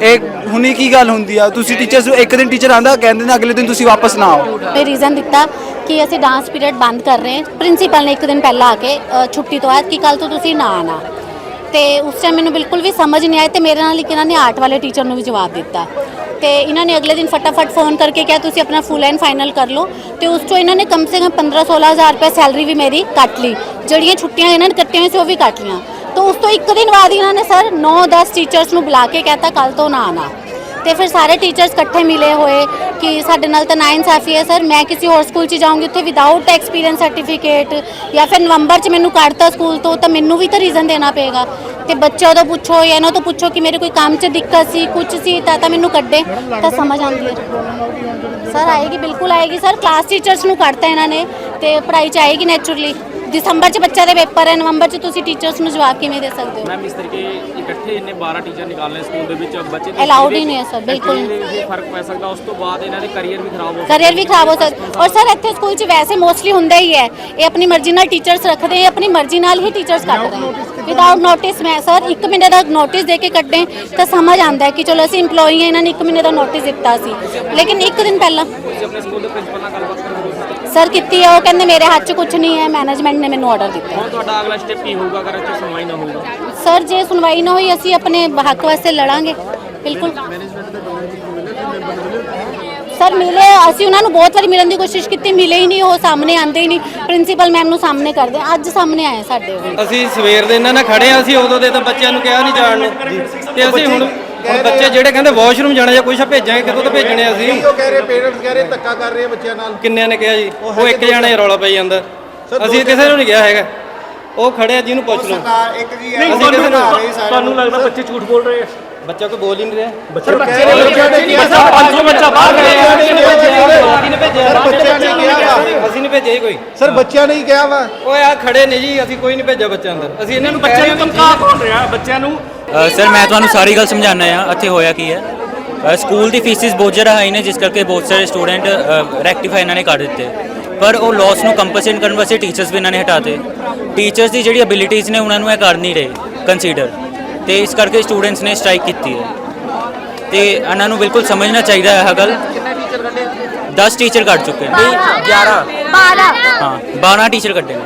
ਇਹ ਹੁਣੀ ਕੀ ਗੱਲ ਹੁੰਦੀ ਆ? ਤੁਸੀਂ ਟੀਚਰਸ ਨੂੰ ਇੱਕ ਦਿਨ ਟੀਚਰ ਆਂਦਾ ਕਹਿੰਦੇ ਨੇ ਅਗਲੇ ਦਿਨ ਤੁਸੀਂ ਵਾਪਸ ਨਾ ਆਓ। ਨੇ ਰੀਜ਼ਨ ਦਿੱਤਾ ਕਿ ਅਸੀਂ ਡਾਂਸ ਪੀਰੀਅਡ ਬੰਦ ਕਰ ਰਹੇ ਹਾਂ। ਪ੍ਰਿੰਸੀਪਲ ਨੇ ਇੱਕ ਦਿਨ ਪਹਿਲਾਂ ਆ ਕੇ ਅ, ਛੁੱਟੀ ਤੋਂ ਬਾਅਦ ਕਿ ਕੱਲ ਤੋਂ ਤੁਸੀਂ ਨਾ ਆਣਾ ਤੇ ਉਸ ਟਾਈਮ ਮੈਨੂੰ ਬਿਲਕੁਲ ਵੀ ਸਮਝ ਨਹੀਂ ਆਈ ਤੇ ਮੇਰੇ ਨਾਲ ਇੱਕ ਇਹਨਾਂ ਨੇ ਆਰਟ ਵਾਲੇ ਟੀਚਰ ਨੂੰ ਵੀ ਜਵਾਬ ਦਿੱਤਾ। ਤੇ ਇਹਨਾਂ ਨੇ ਅਗਲੇ ਦਿਨ ਫਟਾਫਟ ਫੋਨ ਕਰਕੇ ਕਿਹਾ, ਤੁਸੀਂ ਆਪਣਾ ਫੁੱਲ ਐਂਡ ਫਾਈਨਲ ਕਰ ਲਓ। ਤੇ ਉਸ ਤੋਂ ਇਹਨਾਂ ਨੇ ਕਮ ਸੇ ਕਮ 15 16000 ਰੁਪਏ ਸੈਲਰੀ ਵੀ ਮੇਰੀ ਕੱਟ ਲਈ। ਜਿਹੜੀਆਂ ਛੁੱਟੀਆਂ ਇਹਨਾਂ ਨੇ ਕੱਟੀਆਂ ਸੀ, ਉਹ ਵੀ ਕੱਟ ਲੀਆਂ ਤਾਂ ਉਸ ਤੋਂ ਇੱਕ ਦਿਨ ਬਾਅਦ ਇਹਨਾਂ ਨੇ ਸਰ 9 10 ਟੀਚਰਸ ਨੂੰ ਬੁਲਾ ਕੇ ਕਹਿਤਾ ਕੱਲ ਤੋਂ ਨਾ ਆਣਾ ਤੇ ਫਿਰ ਸਾਰੇ ਟੀਚਰਸ ਇਕੱਠੇ ਮਿਲੇ ਹੋਏ ਕਿ ਸਾਡੇ ਨਾਲ ਤਾਂ ਨਾਇਨਸਾਫੀ ਹੈ ਸਰ, ਮੈਂ ਕਿਸੇ ਹੋਰ ਸਕੂਲ 'ਚ ਜਾਊਂਗੀ, ਉੱਥੇ ਵਿਦਆਊਟ ਐਕਸਪੀਰੀਅੰਸ ਸਰਟੀਫਿਕੇਟ ਜਾਂ ਫਿਰ ਨਵੰਬਰ 'ਚ ਮੈਨੂੰ ਕੱਢਤਾ ਸਕੂਲ ਤੋਂ, ਤਾਂ ਮੈਨੂੰ ਵੀ ਤਾਂ ਰੀਜ਼ਨ ਦੇਣਾ ਪਏਗਾ। ਤੇ ਬੱਚਿਆਂ ਤੋਂ ਪੁੱਛੋ, ਜਾਂ ਇਹਨਾਂ ਤੋਂ ਪੁੱਛੋ ਕਿ ਮੇਰੇ ਕੋਈ ਕੰਮ 'ਚ ਦਿੱਕਤ ਸੀ ਕੁਝ ਸੀ, ਤਾਂ ਤਾਂ ਮੈਨੂੰ ਕੱਢੇ, ਤਾਂ ਸਮਝ ਆਉਂਦੀ ਹੈ। ਸਰ ਆਏਗੀ, ਬਿਲਕੁਲ ਆਏਗੀ ਸਰ ਕਲਾਸ ਟੀਚਰਸ ਨੂੰ ਕੱਢਤਾ ਇਹਨਾਂ ਨੇ, ਤੇ ਪੜ੍ਹਾਈ 'ਚ ਆਏਗੀ ਨੈਚੁਰਲੀ ਦਸੰਬਰ 'ਚ ਬੱਚਿਆਂ ਦੇ ਪੇਪਰ ਹੈ, ਨਵੰਬਰ 'ਚ ਤੁਸੀਂ ਟੀਚਰਸ ਨੂੰ ਜਵਾਬ ਕਿਵੇਂ ਦੇ ਸਕਦੇ ਹੋ? ਮੈਮ ਇਸ ਤਰੀਕੇ ਇਕੱਠੇ ਇੰਨੇ 12 ਟੀਚਰ ਨਿਕਾਲਨੇ ਸਕੂਲ ਦੇ ਵਿੱਚ ਬੱਚੇ ਦੇ Allowed ਹੀ ਨਹੀਂ ਹੈ sir, ਬਿਲਕੁਲ। ਇਹ ਫ਼ਰਕ ਪੈ ਸਕਦਾ ਉਸ ਤੋਂ ਬਾਅਦ ਇਹਨਾਂ ਦੇ ਕੈਰੀਅਰ ਵੀ ਖਰਾਬ ਹੋ ਕਰੀਅਰ ਵੀ ਖਰਾਬ ਹੋ ਸਕਦਾ ਔਰ ਸਰ ਇੱਥੇ ਸਕੂਲ 'ਚ ਵੈਸੇ ਮੋਸਟਲੀ ਹੁੰਦਾ ਹੀ ਹੈ ਇਹ ਆਪਣੀ ਮਰਜ਼ੀ ਨਾਲ ਟੀਚਰਸ ਰੱਖਦੇ ਇਹ ਆਪਣੀ ਮਰਜ਼ੀ ਨਾਲ ਹੀ ਟੀਚਰਸ ਕੱਢ ਰਹੇ ਵਿਦਆਊਟ ਨੋਟਿਸ ਮੈਂ ਸਰ 1 ਮਹੀਨੇ ਦਾ ਨੋਟਿਸ ਦੇ ਕੇ ਕੱਢੇ ਤਾਂ ਸਮਝ ਆਉਂਦਾ ਹੈ ਕਿ ਚਲੋ ਅਸੀਂ EMPLOYE ਹਾਂ ਇਹਨਾਂ ਨੇ 1 ਮਹੀਨੇ ਦਾ ਨੋਟਿਸ ਦਿੱਤਾ ਸੀ। ਲੇਕਿਨ 1 ਦਿਨ ਪਹਿਲਾਂ ਤੁਸੀਂ ਆਪਣੇ ਸਕੂਲ ਦੇ ਪ੍ਰਿੰਸੀਪਲ ਨਾਲ ਗੱਲਬਾਤ ਸਰ ਕੀਤੀ ਹੈ ਉਹ ਕਹਿੰਦੇ ਮੇਰੇ ਹੱਥ 'ਚ ਕੁਝ ਨਹੀਂ ਹੈ ਮੈਨੇਜਮੈਂਟ ਨੇ ਮੈਨੂੰ ਆਰਡਰ ਦਿੱਤਾ। ਹੁਣ ਤੁਹਾਡਾ ਅਗਲਾ ਸਟੈਪ ਕੀ ਹੋਊਗਾ ਅਗਰ ਇੱਥੇ ਸੁਣਵਾਈ ਨਾ ਹੋਊਗਾ? ਸਰ ਜੇ ਸੁਣਵਾਈ ਨਾ ਹੋਈ ਅਸੀਂ ਆਪਣੇ ਹੱਕ ਵਾਸਤੇ ਲੜਾਂਗੇ ਬਿਲਕੁਲ। ਸਰ ਮਿਲੇ ਅਸੀਂ ਉਹਨਾਂ ਨੂੰ ਬਹੁਤ ਵਾਰੀ ਮਿਲਣ ਦੀ ਕੋਸ਼ਿਸ਼ ਕੀਤੀ ਮਿਲੇ ਹੀ ਨਹੀਂ ਉਹ ਸਾਹਮਣੇ ਆਉਂਦੇ ਹੀ ਨਹੀਂ। ਪ੍ਰਿੰਸੀਪਲ ਮੈਮ ਨੂੰ ਸਾਹਮਣੇ ਕਰਦੇ ਅੱਜ ਸਾਹਮਣੇ ਆਏ ਸਾਡੇ ਉਹ। ਅਸੀਂ ਸਵੇਰ ਦੇ ਇਹਨਾਂ ਨਾਲ ਖੜੇ ਆ ਅਸੀਂ ਉਦੋਂ ਦੇ ਤਾਂ ਬੱਚਿਆਂ ਨੂੰ ਕਿਹਾ ਨਹੀਂ ਜਾਣ ਨੂੰ। ਤੇ ਅਸੀਂ ਹੁਣ ਹੁਣ ਬੱਚੇ ਜਿਹੜੇ ਕਹਿੰਦੇ ਵਾਸ਼ਰੂਮ ਜਾਣਾ ਜਾਂ ਕੁਛ ਭੇਜਾਂਗੇ ਕਿਦੋਂ ਤਾਂ ਭੇਜਣੇ ਅਸੀਂ? ਉਹ ਕਹਿ ਰਹੇ ਪੇਰੈਂਟਸ ਕਹਿ ਰਹੇ ਧੱਕਾ ਕਰ ਰਹੇ ਆ ਬੱਚਿਆਂ ਨਾਲ। ਕਿੰਨਿਆਂ ਨੇ ਕਿਹਾ ਜੀ? ਉਹ ਇੱਕ ਜਾਣਾ ਹੀ ਰੌਲਾ ਪਈ ਜਾਂਦਾ। ਅਸੀਂ ਕਿਸੇ ਨੂੰ ਨਹੀਂ ਕਿਹਾ ਹੈਗਾ। ਉਹ ਖੜੇ ਆ ਜਿਹਨੂੰ ਪੁੱਛ ਲਓ। ਨਹੀਂ ਅਸੀਂ ਕਿਸੇ ਤੁਹਾਨੂੰ ਨੂੰ- ਤੁਹਾਨੂੰ ਲੱਗਦਾ ਬੱਚੇ ਝੂਠ ਬੋਲ ਰਹੇ ਆ? ਬੱਚਾ ਕੋਈ ਬੋਲ ਹੀ ਨਹੀਂ ਰਿਹਾ। ਬੱਚੇ ਬੱਚੇ ਨਹੀਂ ਬੱਚਾ 500 ਬੱਚਾ ਬਾਹਰ ਗਿਆ ਅਸੀਂ ਨਹੀਂ ਭੇਜਿਆ। ਬੱਚਿਆਂ ਨੇ ਕਿਹਾ ਅਸੀਂ ਨਹੀਂ ਭੇਜਿਆ ਕੋਈ। ਸਰ ਬੱਚਿਆਂ ਨੇ ਹੀ ਕਿਹਾ ਵਾ। ਓਏ ਆ ਖੜੇ ਨੇ ਜੀ ਅਸੀਂ ਕੋਈ ਨਹੀਂ ਭੇਜਿਆ ਬੱਚੇ ਅੰਦਰ। ਅਸੀਂ ਇਹਨਾਂ ਨੂੰ ਬੱਚਿਆਂ ਨੂੰ ਧਮਕਾ ਕੌਣ ਰਿਹਾ ਬੱਚਿਆਂ ਨੂੰ? ਸਰ ਮੈਂ ਤੁਹਾਨੂੰ ਸਾਰੀ ਗੱਲ ਸਮਝਾਉਣਾ ਆ ਇੱਥੇ ਹੋਇਆ ਕੀ ਹੈ। ਸਕੂਲ ਦੀ ਫੀਸਿਸ ਬਹੁਤ ਜ਼ਿਆਦਾ ਹਾਈ ਨੇ ਜਿਸ ਕਰਕੇ ਬਹੁਤ ਸਾਰੇ ਸਟੂਡੈਂਟ ਰੈਕਟੀਫਾਈ ਇਹਨਾਂ ਨੇ ਕਰ ਦਿੱਤੇ। ਪਰ ਉਹ ਲਾਸ ਨੂੰ ਕੰਪਨਸੇਟ ਕਰਨ ਵਾਸਤੇ ਟੀਚਰਸ ਵੀ ਇਹਨਾਂ ਨੇ ਹਟਾਤੇ। ਟੀਚਰਸ ਦੀ ਜਿਹੜੀ ਅਬਿਲਿਟੀਜ਼ ਨੇ ਉਹਨਾਂ ਨੂੰ ਇਹ ਕਰ ਨਹੀਂ ਰਹੇ ਕੰਸੀਡਰ ਤੇ ਇਸ ਕਰਕੇ ਸਟੂਡੈਂਟਸ ਨੇ ਸਟ੍ਰਾਈਕ ਕੀਤੀ ਹੈ। ਤੇ ਇਹਨਾਂ ਨੂੰ ਬਿਲਕੁਲ ਸਮਝਣਾ ਚਾਹੀਦਾ ਹੈ ਇਹ ਗੱਲ। 10 ਟੀਚਰ ਕੱਢ ਚੁੱਕੇ ਨੇ। 11 12 ਹਾਂ 12 ਟੀਚਰ ਕੱਢੇ ਨੇ।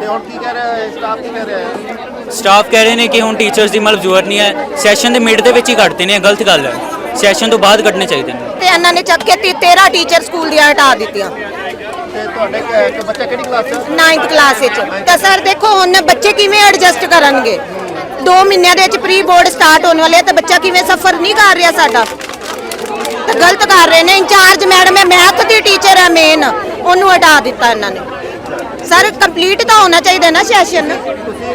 ਤੇ ਹੁਣ ਕੀ ਕਹਿ ਰਿਹਾ ਸਟਾਫ ਕੀ ਕਹਿ ਰਿਹਾ ਸਟਾਫ ਕਹਿ ਰਹੇ ਨੇ ਕਿ ਹੁਣ ਟੀਚਰਸ ਦੀ ਮਤਲਬ ਜ਼ਰੂਰਤ ਨਹੀਂ ਹੈ। ਸੈਸ਼ਨ ਦੇ ਮਿਡ ਦੇ ਵਿੱਚ ਹੀ ਕੱਢਦੇ ਨੇ ਇਹ ਗਲਤ ਗੱਲ ਹੈ। ਸੈਸ਼ਨ ਤੋਂ ਬਾਅਦ ਕੱਢਣੇ ਚਾਹੀਦੇ ਨੇ। ਤੇ ਇਹਨਾਂ ਨੇ ਚੱਕ ਕੇ ਤੀ- 13 ਟੀਚਰ ਸਕੂਲ ਦੀਆਂ ਹਟਾ ਦਿੱਤੀਆਂ। ਤੇ ਤੁਹਾਡੇ ਕ- ਬੱਚਾ ਕਿਹੜੀ ਕਲਾਸ 'ਚ 9th ਕਲਾਸ ਵਿੱਚ। ਤਾਂ ਸਰ ਦੇਖੋ ਹੁਣ ਬੱਚੇ ਕਿਵੇਂ ਐਡਜਸਟ ਕਰਨਗੇ? 2 ਮਹੀਨਿਆਂ ਦੇ ਵਿੱਚ ਪ੍ਰੀ ਬੋਰਡ ਸਟਾਰਟ ਹੋਣ ਵਾਲੇ ਆ ਤਾਂ ਬੱਚਾ ਕਿਵੇਂ ਸਫਰ ਨਹੀਂ ਕਰ ਰਿਹਾ ਸਾਡਾ? ਤਾਂ ਗਲਤ ਕਰ ਰਹੇ ਨੇ। ਇੰਚਾਰਜ ਮੈਡਮ ਹੈ ਮੈਥ ਦੀ ਟੀਚਰ ਹੈ ਮੇਨ ਉਹਨੂੰ ਹਟਾ ਦਿੱਤਾ ਇਹਨਾਂ ਨੇ। ਸਰ ਕੰਪਲੀਟ ਤਾਂ ਹੋਣਾ ਚਾਹੀਦਾ ਨਾ ਸੈਸ਼ਨ ਤੁਸੀਂ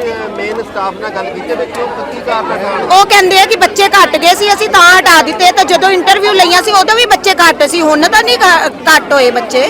ਸਟਾਫ ਨਾਲ ਗੱਲ ਕੀਤੀ ਦੇਖੋ ਕੀ ਕਾਰਨ ਹੈ ਉਹ ਕਹਿੰਦੇ ਆ ਕਿ ਬੱਚੇ ਘੱਟ ਗਏ ਸੀ ਅਸੀਂ ਤਾਂ ਹਟਾ ਦਿੱਤੇ ਤਾਂ ਜਦੋਂ ਇੰਟਰਵਿਊ ਲਈਆਂ ਸੀ ਉਦੋਂ ਵੀ ਬੱਚੇ ਘੱਟ ਸੀ ਹੁਣ ਤਾਂ ਨਹੀਂ ਘ- ਘੱਟ ਹੋਏ ਬੱਚੇ।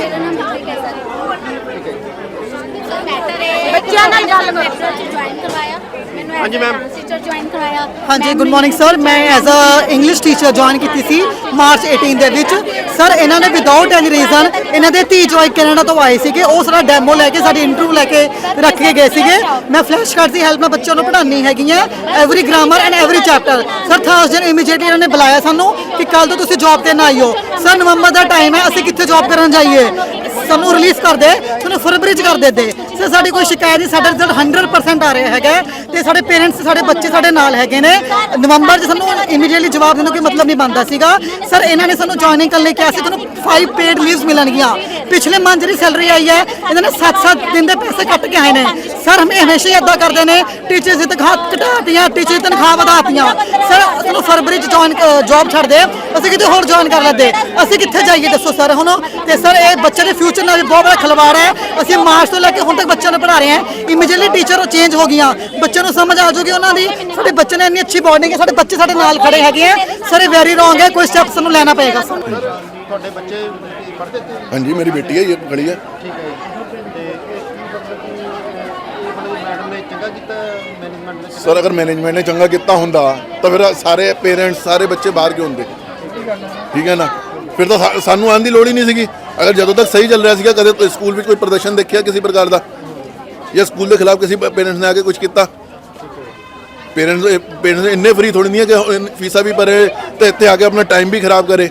ਬੱਚਿਆਂ ਨਾਲ ਗੱਲ ਕਰੋ। ਜੁਆਇਨ ਕਰਵਾਇਆ। ਮੈਨੂੰ ਹਾਂਜੀ ਮੈਮ। ਟੀਚਰ ਜੁਆਇਨ ਕਰਾਇਆ। ਹਾਂਜੀ ਗੁੱਡ ਮਾਰਨਿੰਗ ਸਰ ਮੈਂ as a English teacher join ਕੀਤੀ ਸੀ ਮਾਰਚ 18 ਦੇ ਵਿੱਚ। ਸਰ ਇਹਨਾਂ ਨੇ ਵਿਦਆਊਟ ਐਨੀ ਰੀਜ਼ਨ ਇਹਨਾਂ ਦੇ ਧੀ ਜੋਈ ਕੈਨੇਡਾ ਤੋਂ ਆਏ ਸੀਗੇ। ਉਹ ਸਾਡਾ ਡੈਮੋ ਲੈ ਕੇ ਸਾਡੀ ਇੰਟਰਵਿਊ ਲੈ ਕੇ ਰੱਖ ਕੇ ਗਏ ਸੀਗੇ। ਮੈਂ ਫਲੈਸ਼ ਕਾਰਡ ਦੀ ਹੈਲਪ ਨਾਲ ਬੱਚਿਆਂ ਨੂੰ ਪੜ੍ਹਾਉਣੀ ਹੈਗੀ ਆ every grammar and every chapter sir Thursday immediately ਇਹਨਾਂ ਨੇ ਬੁਲਾਇਆ ਸਾਨੂੰ ਕਿ ਕੱਲ ਤੋਂ ਤੁਸੀਂ ਜੌਬ ਤੇ ਨਾ ਆਇਓ। ਸਰ ਨਵੰਬਰ ਦਾ ਟਾਈਮ ਹੈ ਅਸੀਂ ਕਿੱਥੇ ਜੌਬ ਕਰਨ ਜਾਈਏ? ਸਾਨੂੰ ਰਿਲੀਜ਼ ਕਰ ਦੇ। ਸਾਨੂੰ ਫਰਵਰੀ ਚ ਕਰ ਦਿੰਦੇ ਸਰ ਸਾਡੀ ਕੋਈ ਸ਼ਿਕਾਇਤ ਨਹੀਂ, ਸਾਡਾ ਰਿਜ਼ਲਟ 100% ਆ ਰਿਹਾ ਹੈਗਾ ਤੇ ਸਾਡੇ ਪੇਰੈਂਟਸ ਸਾਡੇ ਬੱਚੇ ਸਾਡੇ ਨਾਲ ਹੈਗੇ ਨੇ। ਨਵੰਬਰ 'ਚ ਸਾਨੂੰ ਇਮੀਡੀਏਟਲੀ ਜਵਾਬ ਦੇਣ ਦਾ ਕੋਈ ਮਤਲਬ ਨਹੀਂ ਬਣਦਾ ਸੀਗਾ। ਸਰ ਇਹਨਾਂ ਨੇ ਸਾਨੂੰ ਜੁਆਇਨਿੰਗ ਕਰਨ ਲਈ ਕਿਹਾ ਸੀ, ਤੁਹਾਨੂੰ 5 ਪੇਡ ਲੀਵਸ ਮਿਲਣਗੀਆਂ। ਪਿਛਲੇ ਮੰਥ ਜਿਹੜੀ ਸੈਲਰੀ ਆਈ ਹੈ, ਇਹਨਾਂ ਨੇ 7-7 ਦਿਨ ਦੇ ਪੈਸੇ ਕੱਟ ਕੇ ਆਏ ਨੇ। ਸਰ ਹਮੇ ਹਮੇਸ਼ਾ ਹੀ ਇਦਾਂ ਕਰਦੇ ਨੇ ਟੀਚਰਸ ਦੀ ਤਨਖਾਹ ਘਟਾਤੀਆਂ ਟੀਚਰ ਦੀ ਤਨਖਾਹ ਵਧਾਤੀਆਂ। ਸਰ ਤੁਹਾਨੂੰ ਫਰਵਰੀ 'ਚ ਜੁਆਇਨ ਜੌਬ ਛੱਡ ਦੇ। ਅਸੀਂ ਕਿਤੇ ਹੋਰ ਜੁਆਇਨ ਕਰ ਲੈਂਦੇ। ਅਸੀਂ ਕਿੱਥੇ ਜਾਈਏ ਦੱਸੋ ਸਰ ਹੁਣ? ਤੇ ਸਰ ਇਹ ਬੱਚੇ ਦੇ ਫਿਊਚਰ ਨਾਲ ਬਹੁਤ ਬੜਾ ਖਿਲਵਾੜ ਹੈ। ਅਸੀਂ ਮਾਰਚ ਤੋਂ ਲੈ ਕੇ ਹੁਣ ਤੱਕ ਬੱਚਿਆਂ ਨੂੰ ਪੜ੍ਹਾ ਰਹੇ ਹਾਂ ਇਮੀਡੀਏਟਲੀ ਟੀਚਰ ਚੇਂਜ ਹੋ ਗਈਆਂ। ਬੱਚਿਆਂ ਨੂੰ ਸਮਝ ਆ ਜਾਊਗੀ ਉਹਨਾਂ ਦੀ ਸਾਡੇ ਬੱਚੇ ਨੇ ਇੰਨੀ ਅੱਛੀ ਬੌਂਡਿੰਗ ਹੈ ਸਾਡੇ ਬੱਚੇ ਸਾਡੇ ਨਾਲ ਖੜੇ ਹੈਗੇ ਆ। ਸਰ ਇਹ ਵੈਰੀ ਰੋਂਗ ਹੈ ਕੋਈ ਸਟੈਪ ਸਾਨੂੰ ਲੈਣਾ ਪਏਗਾ। ਸਰ ਤੁਹਾਡੇ ਬੱਚੇ ਪੜ੍ਹਦੇ ਤੇ ਹਾਂਜੀ ਮੇਰੀ ਬੇਟੀ ਹੈ ਇਹ ਖੜੀ ਹੈ। ਠੀਕ ਹੈ ਤੇ ਮੈਡਮ ਨੇ ਚੰਗਾ ਕੀਤਾ ਮੈਨੇਜਮੈਂਟ ਨੇ ਸਰ ਅਗਰ ਮੈਨੇਜਮੈਂਟ ਨੇ ਚੰਗਾ ਕੀਤਾ ਹੁੰਦਾ ਤਾਂ ਫਿਰ ਸਾਰੇ ਪੇਰੈਂਟਸ ਸਾਰੇ ਬੱਚੇ ਬਾਹਰ ਕਿਉਂ ਹੁੰਦੇ? ਠੀਕ ਹੈ ਨਾ? ਫਿਰ ਤਾਂ ਸਾਨੂੰ ਆਉਣ ਦੀ ਲੋੜ ਹੀ ਨਹੀਂ ਸੀਗੀ। ਅਗਰ ਜਦੋਂ ਤੱਕ ਸਹੀ ਚੱਲ ਰਿਹਾ ਸੀਗਾ ਕਦੇ ਸਕੂਲ ਵਿੱਚ ਕੋਈ ਪ੍ਰਦਰਸ਼ਨ ਦੇਖਿਆ ਕਿਸੇ ਪ੍ਰਕਾਰ ਦਾ? ਜਾਂ ਸਕੂਲ ਦੇ ਖਿਲਾਫ ਕਿਸੇ ਪੇਰੈਂਟਸ ਨੇ ਆ ਕੇ ਕੁਝ ਕੀਤਾ ਪੇਰੈਂਟਸ ਪੇਰੈਂਟਸ ਇੰਨੇ ਫਰੀ ਥੋੜੀ ਨਹੀਂ ਹੈ ਕਿ ਉਹ ਫੀਸਾਂ ਵੀ ਭਰੇ ਤੇ ਇੱਥੇ ਆ ਕੇ ਆਪਣਾ ਟਾਈਮ ਵੀ ਖਰਾਬ ਕਰੇ